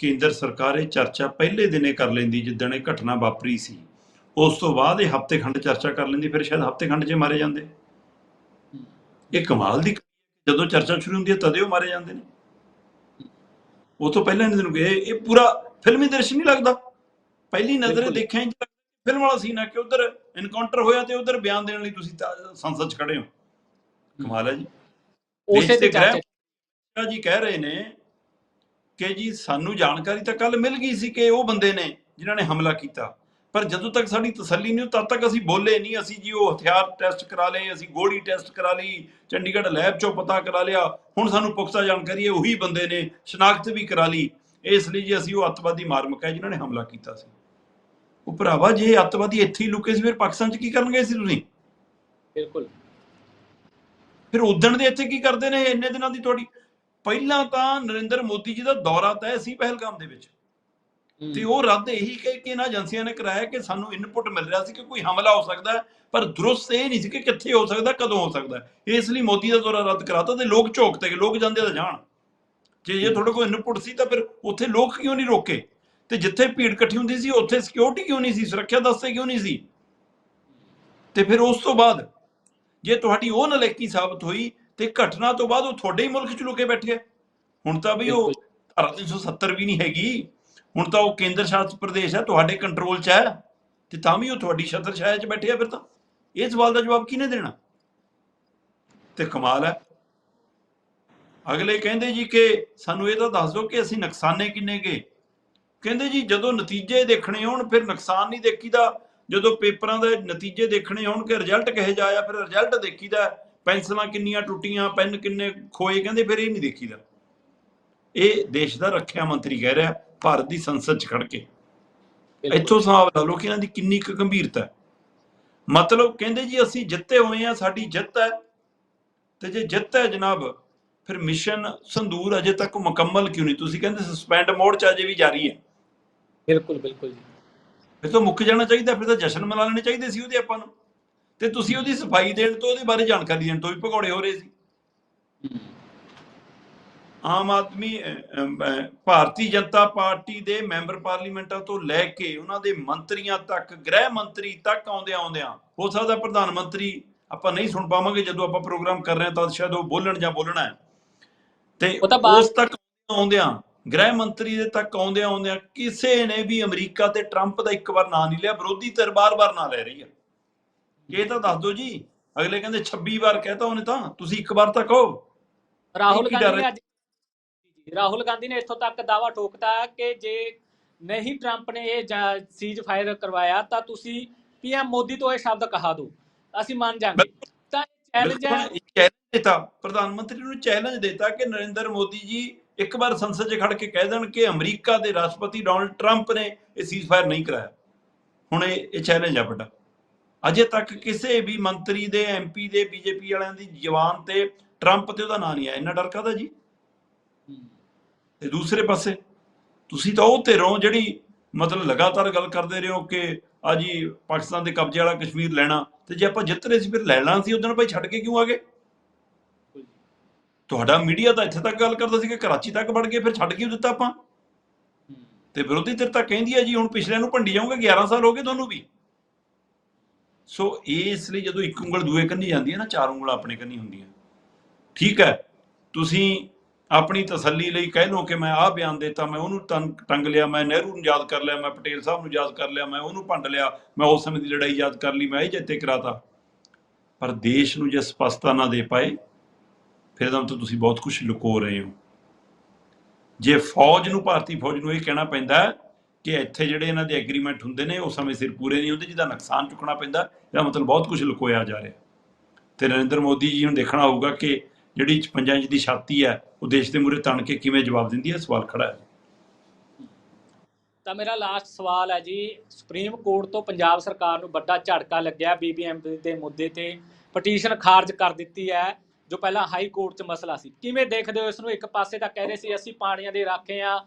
ਕੇਂਦਰ ਸਰਕਾਰ ਇਹ ਚਰਚਾ ਪਹਿਲੇ ਦਿਨੇ ਕਰ ਲੈਂਦੀ, ਜਿੱਦਣ ਇਹ ਘਟਨਾ ਵਾਪਰੀ ਸੀ, ਉਸ ਤੋਂ ਬਾਅਦ ਇਹ ਹਫ਼ਤੇ ਖੰਡ ਚਰਚਾ ਕਰ ਲੈਂਦੀ, ਫਿਰ ਸ਼ਾਇਦ ਹਫ਼ਤੇ ਖੰਡ 'ਚ ਮਾਰੇ ਜਾਂਦੇ। ਇਹ ਕਮਾਲ ਦੀ ਹੈ। ਜਦੋਂ ਚਰਚਾ ਸ਼ੁਰੂ ਹੁੰਦੀ ਹੈ ਤਦੇ ਉਹ ਮਾਰੇ ਜਾਂਦੇ ਨੇ ਉਹ ਤੋਂ ਪਹਿਲਾਂ ਇਹਨਾਂ ਨੂੰ ਇਹ ਇਹ ਪੂਰਾ ਫਿਲਮੀ ਦ੍ਰਿਸ਼ ਨਹੀਂ ਲੱਗਦਾ ਪਹਿਲੀ ਨਜ਼ਰੇ। ਦੇਖਿਆ ਲੱਗਦਾ ਫਿਲਮ ਵਾਲਾ ਸੀਨ ਹੈ ਕਿ ਉਧਰ ਐਨਕਾਊਂਟਰ ਹੋਇਆ ਤੇ ਉਧਰ ਬਿਆਨ ਦੇਣ ਲਈ ਤੁਸੀਂ ਸੰਸਦ 'ਚ ਖੜੇ ਹੋ ਕਮਾਲ ਹੈ ਜੀ ਉਸੇ ਤੇ ਚਰਚਾ ਜੀ ਕਹਿ ਰਹੇ ਨੇ ਕਿ ਜੀ ਸਾਨੂੰ ਜਾਣਕਾਰੀ ਤਾਂ ਕੱਲ ਮਿਲ ਗਈ ਸੀ ਕਿ ਉਹ ਬੰਦੇ ਨੇ ਜਿਨ੍ਹਾਂ ਨੇ ਹਮਲਾ ਕੀਤਾ ਪਰ ਜਦੋਂ ਤੱਕ ਸਾਡੀ ਤਸੱਲੀ ਨਹੀਂ ਤਦ ਤੱਕ ਅਸੀਂ ਬੋਲੇ ਨਹੀਂ। ਅਸੀਂ ਜੀ ਉਹ ਹਥਿਆਰ ਟੈਸਟ ਕਰਾ ਲਏ ਅਸੀਂ ਗੋਲੀ ਟੈਸਟ ਕਰਾ ਲਈ ਚੰਡੀਗੜ੍ਹ ਲੈਬ ਚੋਂ ਪਤਾ ਕਰਾ ਲਿਆ। ਹੁਣ ਸਾਨੂੰ ਪੁਖਤਾ ਜਾਣਕਾਰੀ ਹੈ ਉਹੀ ਬੰਦੇ ਨੇ ਸ਼ਨਾਖਤ ਵੀ ਕਰਾ ਲਈ। ਇਸ ਲਈ ਜੀ ਅਸੀਂ ਉਹ ਅੱਤਵਾਦੀ ਮਾਰਮਕ ਹੈ ਜਿਨ੍ਹਾਂ ਨੇ ਹਮਲਾ ਕੀਤਾ ਸੀ। ਉਹ ਭਰਾਵਾ ਜੇ ਅੱਤਵਾਦੀ ਇੱਥੇ ਹੀ ਲੁਕੇ ਸੀ ਫਿਰ ਪਾਕਿਸਤਾਨ 'ਚ ਕੀ ਕਰਨ ਗਏ ਸੀ ਤੁਸੀਂ? ਬਿਲਕੁਲ। ਫਿਰ ਉਦਣ ਦੇ ਇੱਥੇ ਕੀ ਕਰਦੇ ਨੇ ਇੰਨੇ ਦਿਨਾਂ ਦੀ ਤੁਹਾਡੀ? ਪਹਿਲਾਂ ਤਾਂ ਨਰਿੰਦਰ ਮੋਦੀ ਜੀ ਦਾ ਦੌਰਾ ਤੈਅ ਸੀ ਪਹਿਲਗਾਮ ਦੇ ਵਿੱਚ। ਤੇ ਉਹ ਰੱਦ ਇਹੀ ਕਹਿ ਕੇ ਇਹਨਾਂ ਏਜੰਸੀਆਂ ਨੇ ਕਰਾਇਆ ਕਿ ਸਾਨੂੰ ਇਨਪੁਟ ਮਿਲ ਰਿਹਾ ਸੀ ਕਿ ਕੋਈ ਹਮਲਾ ਹੋ ਸਕਦਾ ਪਰ ਦਰੁਸਤ ਇਹ ਨਹੀਂ ਸੀ ਕਿ ਕਿੱਥੇ ਹੋ ਸਕਦਾ ਕਦੋਂ ਹੋ ਸਕਦਾ। ਇਸ ਲਈ ਮੋਦੀ ਦਾ ਦੌਰਾ ਰੱਦ ਕਰਾਤਾ ਤੇ ਲੋਕ ਝੋਕਤੇ ਗਏ ਲੋਕ ਜਾਂਦੇ ਤਾਂ ਜਾਣ। ਜੇ ਜੇ ਤੁਹਾਡੇ ਕੋਲ ਇਨਪੁਟ ਸੀ ਤਾਂ ਫਿਰ ਉੱਥੇ ਲੋਕ ਕਿਉਂ ਨਹੀਂ ਰੋਕੇ? ਤੇ ਜਿੱਥੇ ਭੀੜ ਇਕੱਠੀ ਹੁੰਦੀ ਸੀ ਉੱਥੇ ਸਿਕਿਉਰਿਟੀ ਕਿਉਂ ਨਹੀਂ ਸੀ ਸੁਰੱਖਿਆ ਦਸਤੇ ਕਿਉਂ ਨਹੀਂ ਸੀ? ਤੇ ਫਿਰ ਉਸ ਤੋਂ ਬਾਅਦ ਜੇ ਤੁਹਾਡੀ ਉਹ ਨਲੇਕੀ ਸਾਬਤ ਹੋਈ ਤੇ ਘਟਨਾ ਤੋਂ ਬਾਅਦ ਉਹ ਤੁਹਾਡੇ ਹੀ ਮੁਲਕ ਚ ਲੁਕੇ ਬੈਠੇ। ਹੁਣ ਤਾਂ ਵੀ ਉਹ ਧਾਰਾ 370 ਵੀ ਨਹੀਂ ਹੈਗੀ। ਹੁਣ ਤਾਂ ਉਹ ਕੇਂਦਰ ਸ਼ਾਸਿਤ ਪ੍ਰਦੇਸ਼ ਹੈ, ਤੁਹਾਡੇ ਕੰਟਰੋਲ 'ਚ ਹੈ ਤੇ ਤਾਂ ਵੀ ਉਹ ਤੁਹਾਡੀ ਛਤਰ ਛਾਇਆ 'ਚ ਬੈਠੇ ਆ ਫਿਰ ਤਾਂ। ਇਹ ਸਵਾਲ ਦਾ ਜਵਾਬ ਕਿਹਨੇ ਦੇਣਾ? ਤੇ ਕਮਾਲ ਹੈ। ਅਗਲੇ ਕਹਿੰਦੇ ਜੀ ਕਿ ਸਾਨੂੰ ਇਹ ਤਾਂ ਦੱਸ ਦਿਓ ਕਿ ਅਸੀਂ ਨੁਕਸਾਨੇ ਕਿੰਨੇ ਗਏ ਕਹਿੰਦੇ ਜੀ ਜਦੋਂ ਨਤੀਜੇ ਦੇਖਣੇ ਹੋਣ, ਫਿਰ ਨੁਕਸਾਨ ਨਹੀਂ ਦੇਖੀਦਾ। ਜਦੋਂ ਪੇਪਰਾਂ ਦੇ ਨਤੀਜੇ ਦੇਖਣੇ ਹੋਣ ਕਿ ਰਿਜ਼ਲਟ ਕਿਹੋ ਜਿਹਾ ਆਇਆ, ਫਿਰ ਰਿਜ਼ਲਟ ਦੇਖੀਦਾ। ਪੈਨਸਲਾਂ ਕਿੰਨੀਆਂ ਟੁੱਟੀਆਂ, ਪੈਨ ਕਿੰਨੇ ਖੋਏ, ਕਹਿੰਦੇ ਫਿਰ ਇਹ ਨਹੀਂ ਦੇਖੀਦਾ। ਇਹ ਦੇਸ਼ ਦਾ ਰੱਖਿਆ ਮੰਤਰੀ ਕਹਿ ਰਿਹਾ। ਭਾਰਤ ਦੀ ਸੰਸਦ 'ਚ ਖੜ ਕੇ। ਇੱਥੋਂ ਹਿਸਾਬ ਲਾ ਲਓ ਕਿ ਇਹਨਾਂ ਦੀ ਕਿੰਨੀ ਕੁ ਗੰਭੀਰਤਾ ਹੈ। ਮਤਲਬ ਕਹਿੰਦੇ ਜੀ ਅਸੀਂ ਜਿੱਤੇ ਹੋਏ ਆ ਸਾਡੀ ਜਿੱਤ ਹੈ। ਤੇ ਜੇ ਜਿੱਤ ਹੈ ਜਨਾਬ ਫਿਰ ਮਿਸ਼ਨ ਸੰਦੂਰ ਅਜੇ ਤੱਕ ਮੁਕੰਮਲ ਕਿਉਂ ਨਹੀਂ? ਤੁਸੀਂ ਕਹਿੰਦੇ ਸਸਪੈਂਡ ਮੋਡ 'ਚ ਅਜੇ ਵੀ ਜਾਰੀ ਹੈ। ਬਿਲਕੁਲ ਬਿਲਕੁਲ ਜੀ। ਫਿਰ ਤਾਂ ਮੁੱਕ ਜਾਣਾ ਚਾਹੀਦਾ ਫਿਰ ਤਾਂ ਜਸ਼ਨ ਮਨਾ ਲੈਣੇ ਚਾਹੀਦੇ ਸੀ ਉਹਦੇ ਆਪਾਂ ਨੂੰ। ਤੇ ਤੁਸੀਂ ਉਹਦੀ ਸਫ਼ਾਈ ਦੇਣ ਤੋਂ ਉਹਦੇ ਬਾਰੇ ਜਾਣਕਾਰੀ ਦੇਣ ਤੋਂ ਵੀ ਭਗੌੜੇ ਹੋ ਰਹੇ ਸੀ। ਆਮ ਆਦਮੀ ਭਾਰਤੀ ਜਨਤਾ ਪਾਰਟੀ ਦੇ ਮੈਂਬਰ ਪਾਰਲੀਮੈਂਟਾਂ ਤੋਂ ਲੈ ਕੇ ਉਹਨਾਂ ਦੇ ਮੰਤਰੀਆਂ ਤੱਕ ਗ੍ਰਹਿ ਮੰਤਰੀ ਤੱਕ ਆਉਂਦੇ ਆਉਂਦਿਆਂ ਹੋ ਸਕਦਾ ਪ੍ਰਧਾਨ ਮੰਤਰੀ ਆਪਾਂ ਨਹੀਂ ਸੁਣ ਪਾਵਾਂਗੇ ਜਦੋਂ ਆਪਾਂ ਪ੍ਰੋਗਰਾਮ ਕਰ ਰਹੇ ਹਾਂ ਤਾਂ ਸ਼ਾਇਦ ਉਹ ਬੋਲਣ ਜਾਂ ਬੋਲਣਾ ਹੈ। ਤੇ ਉਸ ਤੱਕ ਆਉਂਦਿਆਂ ਗ੍ਰਹਿ ਮੰਤਰੀ ਦੇ ਤੱਕ ਆਉਂਦਿਆਂ ਆਉਂਦਿਆਂ ਕਿਸੇ ਨੇ ਵੀ ਅਮਰੀਕਾ ਤੇ ਟਰੰਪ ਦਾ ਇੱਕ ਵਾਰ ਨਾਂ ਨਹੀਂ ਲਿਆ ਵਿਰੋਧੀ ਧਿਰ ਬਾਰ-ਬਾਰ ਨਾਂ ਲੈ ਰਹੀ ਹੈ ਇਹ ਤਾਂ ਦੱਸ ਦਿਓ ਜੀ ਅਗਲੇ ਕਹਿੰਦੇ 26 ਵਾਰ ਕਹਿਤਾ ਉਹਨੇ ਤਾਂ ਤੁਸੀਂ ਇੱਕ ਵਾਰ ਤਾਂ ਕਹੋ। ਰਾਹੁਲ ਗਾਂਧੀ ਨੇ? ਅੱਜ ਰਾਹੁਲ ਗਾਂਧੀ ਨੇ ਇੱਥੋਂ ਤੱਕ ਦਾਵਾ ਠੋਕਤਾ ਕਿ ਜੇ ਨਹੀਂ ਟਰੰਪ ਨੇ ਇਹ ਸੀਜ਼ ਫਾਇਰ ਕਰਵਾਇਆ ਤਾਂ ਤੁਸੀਂ ਪੀਐਮ ਮੋਦੀ ਤੋਂ ਇਹ ਸ਼ਬਦ ਕਹਾ ਦਿਓ। ਅਸੀਂ ਮੰਨ ਜਾਾਂਗੇ। ਤਾਂ ਚੈਲੰਜ ਹੈ ਦਿੱਤਾ। ਪ੍ਰਧਾਨ ਮੰਤਰੀ ਨੂੰ ਚੈਲੰਜ ਦਿੱਤਾ ਕਿ ਨਰਿੰਦਰ ਮੋਦੀ ਜੀ ਇੱਕ ਵਾਰ ਸੰਸਦ 'ਚ ਖੜ ਕੇ ਕਹਿ ਦੇਣ ਕਿ ਅਮਰੀਕਾ ਦੇ ਰਾਸ਼ਟਰਪਤੀ ਡੋਨਲਡ ਟਰੰਪ ਨੇ ਇਹ ਸੀਜ਼ਫਾਇਰ ਨਹੀਂ ਕਰਾਇਆ। ਹੁਣ ਇਹ ਚੈਲੰਜ ਆ ਵੱਡਾ। ਅਜੇ ਤੱਕ ਕਿਸੇ ਵੀ ਮੰਤਰੀ ਦੇ ਐਮਪੀ ਦੇ ਬੀਜੇਪੀ ਵਾਲਿਆਂ ਦੀ ਜ਼ਬਾਨ ਤੇ ਟਰੰਪ ਤੇ ਉਹਦਾ ਨਾਂ ਨਹੀਂ ਆਇਆ। ਇੰਨਾ ਡਰ ਕਾਹਦਾ ਜੀ? ਤੇ ਦੂਸਰੇ ਪਾਸੇ ਤੁਸੀਂ ਤਾਂ ਉਹ ਧਿਰ ਧਿਰੋਂ ਜਿਹੜੀ ਮਤਲਬ ਲਗਾਤਾਰ ਗੱਲ ਕਰਦੇ ਰਹੇ ਹੋ ਕਿ ਆ ਜੀ ਪਾਕਿਸਤਾਨ ਦੇ ਕਬਜ਼ੇ ਵਾਲਾ ਕਸ਼ਮੀਰ ਲੈਣਾ ਤੇ ਜੇ ਆਪਾਂ ਜਿੱਤ ਰਹੇ ਸੀ ਫਿਰ ਲੈਣਾ ਸੀ ਉਦੋਂ ਭਾਈ ਛੱਡ ਕੇ ਕਿਉਂ ਆ ਗਏ? ਤੁਹਾਡਾ ਮੀਡੀਆ ਤਾਂ ਇੱਥੇ ਤੱਕ ਗੱਲ ਕਰਦਾ ਸੀ ਕਿ ਕਰਾਚੀ ਤੱਕ ਵੜ ਗਏ, ਫਿਰ ਛੱਡ ਕਿਉਂ ਦਿੱਤਾ ਆਪਾਂ? ਤੇ ਵਿਰੋਧੀ ਧਿਰ ਤਾਂ ਕਹਿੰਦੀ ਹੈ ਜੀ, ਹੁਣ ਪਿਛਲੇ ਨੂੰ ਭੰਡੀ ਜਾਓਗੇ 11 ਸਾਲ ਹੋ ਗਏ ਤੁਹਾਨੂੰ ਵੀ। ਸੋ ਇਸ ਲਈ ਜਦੋਂ ਇੱਕ ਉਂਗਲ ਦੂਏ ਕੰਨੀ ਜਾਂਦੀ ਹੈ ਨਾ, ਚਾਰ ਉਂਗਲਾਂ ਆਪਣੇ ਕੰਨੀ ਹੁੰਦੀਆਂ। ਠੀਕ ਹੈ, ਤੁਸੀਂ ਆਪਣੀ ਤਸੱਲੀ ਲਈ ਕਹਿ ਲਓ ਕਿ ਮੈਂ ਆਹ ਬਿਆਨ ਦਿੱਤਾ, ਮੈਂ ਉਹਨੂੰ ਤੰਗ- ਟੰਗ ਲਿਆ, ਮੈਂ ਨਹਿਰੂ ਨੂੰ ਯਾਦ ਕਰ ਲਿਆ, ਮੈਂ ਪਟੇਲ ਸਾਹਿਬ ਨੂੰ ਯਾਦ ਕਰ ਲਿਆ, ਮੈਂ ਉਹਨੂੰ ਭੰਡ ਲਿਆ, ਮੈਂ ਉਸ ਸਮੇਂ ਦੀ ਲੜਾਈ ਯਾਦ ਕਰ ਲਈ, ਮੈਂ ਇਹ ਜਿੱਤੇ ਕਰਾਤਾ। ਪਰ ਦੇਸ਼ ਨੂੰ ਜੇ ਸਪਸ਼ਟਤਾ ਨਾ ਦੇ ਪਾਏ, ਫਿਰ ਤਾਂ ਤੁਸੀਂ ਬਹੁਤ ਕੁਝ ਲੁਕੋ ਰਹੇ ਹੋ। ਜੇ ਫੌਜ ਨੂੰ, ਭਾਰਤੀ ਫੌਜ ਨੂੰ ਇਹ ਕਹਿਣਾ ਪੈਂਦਾ ਕਿ ਇੱਥੇ ਜਿਹੜੇ ਇਹਨਾਂ ਦੇ ਐਗਰੀਮੈਂਟ ਹੁੰਦੇ ਨੇ, ਉਹ ਸਮੇਂ ਸਿਰ ਪੂਰੇ ਨਹੀਂ ਹੁੰਦੇ, ਜਿਹਦਾ ਨੁਕਸਾਨ ਚੁੱਕਣਾ ਪੈਂਦਾ, ਇਹਦਾ ਮਤਲਬ ਬਹੁਤ ਕੁਝ ਲੁਕੋਇਆ ਜਾ ਰਿਹਾ। ਤੇ ਨਰਿੰਦਰ ਮੋਦੀ ਜੀ ਨੂੰ ਦੇਖਣਾ ਹੋਊਗਾ ਕਿ ਜਿਹੜੀ 55 ਇੰਚ ਦੀ ਛਾਤੀ ਹੈ ਉਹ ਦੇਸ਼ ਦੇ ਮੂਹਰੇ ਤਣ ਕੇ ਕਿਵੇਂ ਜਵਾਬ ਦਿੰਦੀ ਹੈ? ਸਵਾਲ ਖੜਾ ਹੈ ਤਾਂ ਮੇਰਾ ਲਾਸਟ ਸਵਾਲ ਹੈ ਜੀ ਸੁਪਰੀਮ ਕੋਰਟ ਤੋਂ ਪੰਜਾਬ ਸਰਕਾਰ ਨੂੰ ਵੱਡਾ ਝਟਕਾ ਲੱਗਿਆ ਬੀਬੀਐਮ ਦੇ ਮੁੱਦੇ ਤੇ। ਪਟੀਸ਼ਨ ਖਾਰਜ ਕਰ ਦਿੱਤੀ ਹੈ ਜੋ ਪਹਿਲਾਂ ਹਾਈ ਕੋਰਟ 'ਚ ਮਸਲਾ ਸੀ। ਕਿਵੇਂ ਦੇਖਦੇ ਹੋ ਇਸ ਨੂੰ? ਇੱਕ ਪਾਸੇ ਤਾਂ ਕਹਿ ਰਹੇ ਸੀ ਅਸੀਂ ਪਾਣੀਆਂ ਦੇ ਰਾਖੇ ਆ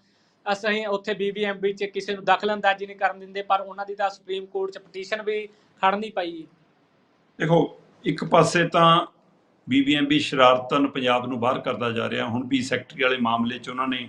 ਅਸੀਂ ਉੱਥੇ ਬੀਬੀਐਮ ਵਿੱਚ ਕਿਸੇ ਨੂੰ ਦਖਲਅੰਦਾਜ਼ੀ ਨਹੀਂ ਕਰਨ ਦਿੰਦੇ ਪਰ ਉਹਨਾਂ ਦੀ ਤਾਂ ਸੁਪਰੀਮ ਕੋਰਟ 'ਚ ਪਟੀਸ਼ਨ ਵੀ ਖੜ ਨਹੀਂ ਪਈ। ਦੇਖੋ ਇੱਕ ਪਾਸੇ ਤਾਂ ਬੀਬੀਐਮਬੀ ਸ਼ਰਾਰਤਨ ਪੰਜਾਬ ਨੂੰ ਬਾਹਰ ਕਰਦਾ ਜਾ ਰਿਹਾ। ਹੁਣ ਵੀ ਸੈਕਟਰੀ ਵਾਲੇ ਮਾਮਲੇ 'ਚ ਉਹਨਾਂ ਨੇ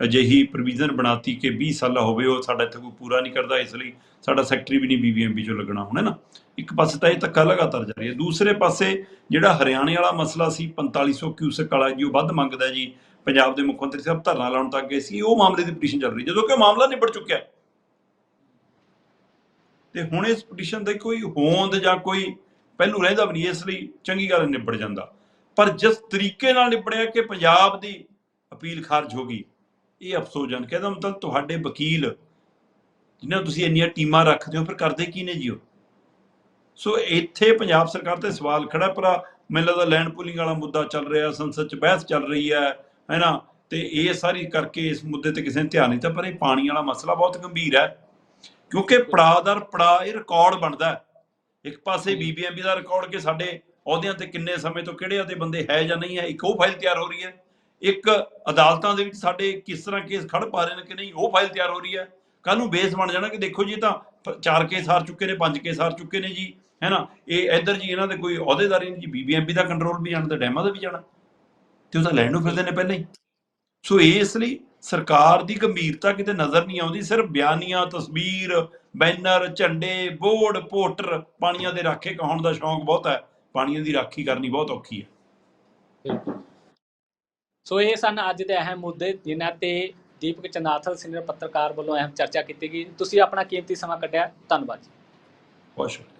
ਅਜਿਹੀ ਪ੍ਰੋਵੀਜ਼ਨ ਬਣਾਤੀ ਕਿ 20 ਸਾਲਾ ਹੋਵੇ, ਉਹ ਸਾਡਾ ਇੱਥੇ ਕੋਈ ਪੂਰਾ ਨਹੀਂ ਕਰਦਾ, ਇਸ ਲਈ ਸਾਡਾ ਸੈਕਟਰੀ ਵੀ ਨਹੀਂ ਬੀਬੀਐਮਬੀ 'ਚੋਂ ਲੱਗਣਾ, ਹੁਣ ਹੈ ਨਾ? ਇੱਕ ਪਾਸੇ ਤਾਂ ਇਹ ਧੱਕਾ ਲਗਾਤਾਰ ਜਾਰੀ ਹੈ ਦੂਸਰੇ ਪਾਸੇ ਜਿਹੜਾ ਹਰਿਆਣੇ ਵਾਲਾ ਮਸਲਾ ਸੀ 4500 ਕਿਊਸਕ ਵਾਲਾ, ਜੀ ਉਹ ਵੱਧ ਮੰਗਦਾ ਜੀ। ਪੰਜਾਬ ਦੇ ਮੁੱਖ ਮੰਤਰੀ ਸਾਹਿਬ ਧਰਨਾ ਲਾਉਣ ਤੱਕ ਗਏ ਸੀ, ਉਹ ਮਾਮਲੇ ਦੀ ਪਟੀਸ਼ਨ ਚੱਲ ਰਹੀ। ਜਦੋਂ ਕਿ ਉਹ ਮਾਮਲਾ ਨਿਬੜ ਚੁੱਕਿਆ ਤੇ ਹੁਣ ਇਸ ਪਟੀਸ਼ਨ ਦੇ ਕੋਈ ਹੋਂਦ ਜਾਂ ਕੋਈ ਪਹਿਲੂ ਰਹਿੰਦਾ ਵੀ ਨਹੀਂ, ਇਸ ਲਈ ਚੰਗੀ ਗੱਲ ਨਿਬੜ ਜਾਂਦਾ। ਪਰ ਜਿਸ ਤਰੀਕੇ ਨਾਲ ਨਿਬੜਿਆ ਕਿ ਪੰਜਾਬ ਦੀ ਅਪੀਲ ਖਾਰਜ ਹੋ ਗਈ, ਇਹ ਅਫਸੋਸਜਨਕ ਹੈ। ਇਹਦਾ ਮਤਲਬ ਤੁਹਾਡੇ ਵਕੀਲ, ਜਿਨ੍ਹਾਂ ਨੂੰ ਤੁਸੀਂ ਇੰਨੀਆਂ ਟੀਮਾਂ ਰੱਖਦੇ ਹੋ, ਫਿਰ ਕਰਦੇ ਕੀ ਨੇ ਜੀ ਉਹ? ਸੋ ਇੱਥੇ ਪੰਜਾਬ ਸਰਕਾਰ ਤੇ ਸਵਾਲ ਖੜਾ ਪਰ ਮੈਨੂੰ ਲੱਗਦਾ ਲੈਂਡ ਪੂਲਿੰਗ ਵਾਲਾ ਮੁੱਦਾ ਚੱਲ ਰਿਹਾ, ਸੰਸਦ 'ਚ ਬਹਿਸ ਚੱਲ ਰਹੀ ਹੈ, ਹੈਨਾ? ਤੇ ਇਹ ਸਾਰੀ ਕਰਕੇ ਇਸ ਮੁੱਦੇ ਤੇ ਕਿਸੇ ਨੇ ਧਿਆਨ ਨਹੀਂ ਦਿੱਤਾ, ਪਰ ਇਹ ਪਾਣੀ ਵਾਲਾ ਮਸਲਾ ਬਹੁਤ ਗੰਭੀਰ ਹੈ, ਕਿਉਂਕਿ ਪੜਾਅ ਦਰ, ਪੜਾਅ ਇਹ ਰਿਕਾਰਡ ਬਣਦਾ ਹੈ। ਇੱਕ ਪਾਸੇ ਬੀਬੀਐਮਬੀ ਦਾ ਰਿਕਾਰਡ ਕਿ ਸਾਡੇ ਅਹੁਦਿਆਂ ਤੇ ਕਿੰਨੇ ਸਮੇਂ ਤੋਂ ਕਿਹੜੇ ਅਹੁਦੇ ਬੰਦੇ ਹੈ ਜਾਂ ਨਹੀਂ ਹੈ ਇੱਕ ਉਹ ਫਾਈਲ ਤਿਆਰ ਹੋ ਰਹੀ ਹੈ। ਇੱਕ ਅਦਾਲਤਾਂ ਦੇ ਵਿੱਚ ਸਾਡੇ ਕਿਸ ਤਰ੍ਹਾਂ ਕੇਸ ਖੜ ਪਾ ਰਹੇ ਨੇ ਕਿ ਨਹੀਂ ਉਹ ਫਾਈਲ ਤਿਆਰ ਹੋ ਰਹੀ ਹੈ। ਕੱਲ ਨੂੰ ਬੇਸ ਬਣ ਜਾਣਾ ਕਿ ਦੇਖੋ ਜੀ ਤਾਂ ਚਾਰ ਕੇਸ ਹਾਰ ਚੁੱਕੇ ਨੇ ਪੰਜ ਕੇਸ ਹਾਰ ਚੁੱਕੇ ਨੇ ਜੀ ਹੈਨਾ ਇਹ ਇੱਧਰ ਜੀ ਇਹਨਾਂ ਦੇ ਕੋਈ ਅਹੁਦੇਦਾਰੀ ਨਹੀਂ ਜੀ ਬੀਬੀਐਮਬੀ ਦਾ ਕੰਟਰੋਲ ਵੀ ਜਾਣਾ ਤੇ ਡੈਮਾਂ ਦਾ ਵੀ ਜਾਣਾ। ਤੇ ਉਹ ਤਾਂ ਲੈਣ ਨੂੰ ਫਿਰਦੇ ਨੇ ਪਹਿਲਾਂ ਹੀ। ਸੋ ਇਸ ਲਈ ਸਰਕਾਰ ਦੀ ਗੰਭੀਰਤਾ ਕਿਤੇ ਨਜ਼ਰ ਨਹੀਂ ਆਉਂਦੀ ਸਿਰਫ ਬਿਆਨੀਆਂ ਤਸਵੀਰ ਬੈਨਰ ਝੰਡੇ ਬੋਰਡ ਪੋਸਟਰ ਪਾਣੀਆਂ ਦੇ ਰਾਖੇ ਕਹਾਉਣ ਦਾ ਸ਼ੌਂਕ ਬਹੁਤ ਹੈ। ਪਾਣੀਆਂ ਦੀ ਰਾਖੀ ਕਰਨੀ ਬਹੁਤ ਔਖੀ ਹੈ। ਸੋ ਇਹ ਸਨ ਅੱਜ ਦੇ ਅਹਿਮ ਮੁੱਦੇ ਜਿਨ੍ਹਾਂ ਤੇ ਦੀਪਕ ਚੰਦਾਥਲ ਸੀਨੀਅਰ ਪੱਤਰਕਾਰ ਵੱਲੋਂ ਅਹਿਮ ਚਰਚਾ ਕੀਤੀ ਗਈ। ਤੁਸੀਂ ਆਪਣਾ ਕੀਮਤੀ ਸਮਾਂ ਕੱਢਿਆ। ਧੰਨਵਾਦ ਜੀ। ਬਹੁਤ ਸ਼ੁਕਰੀਆ।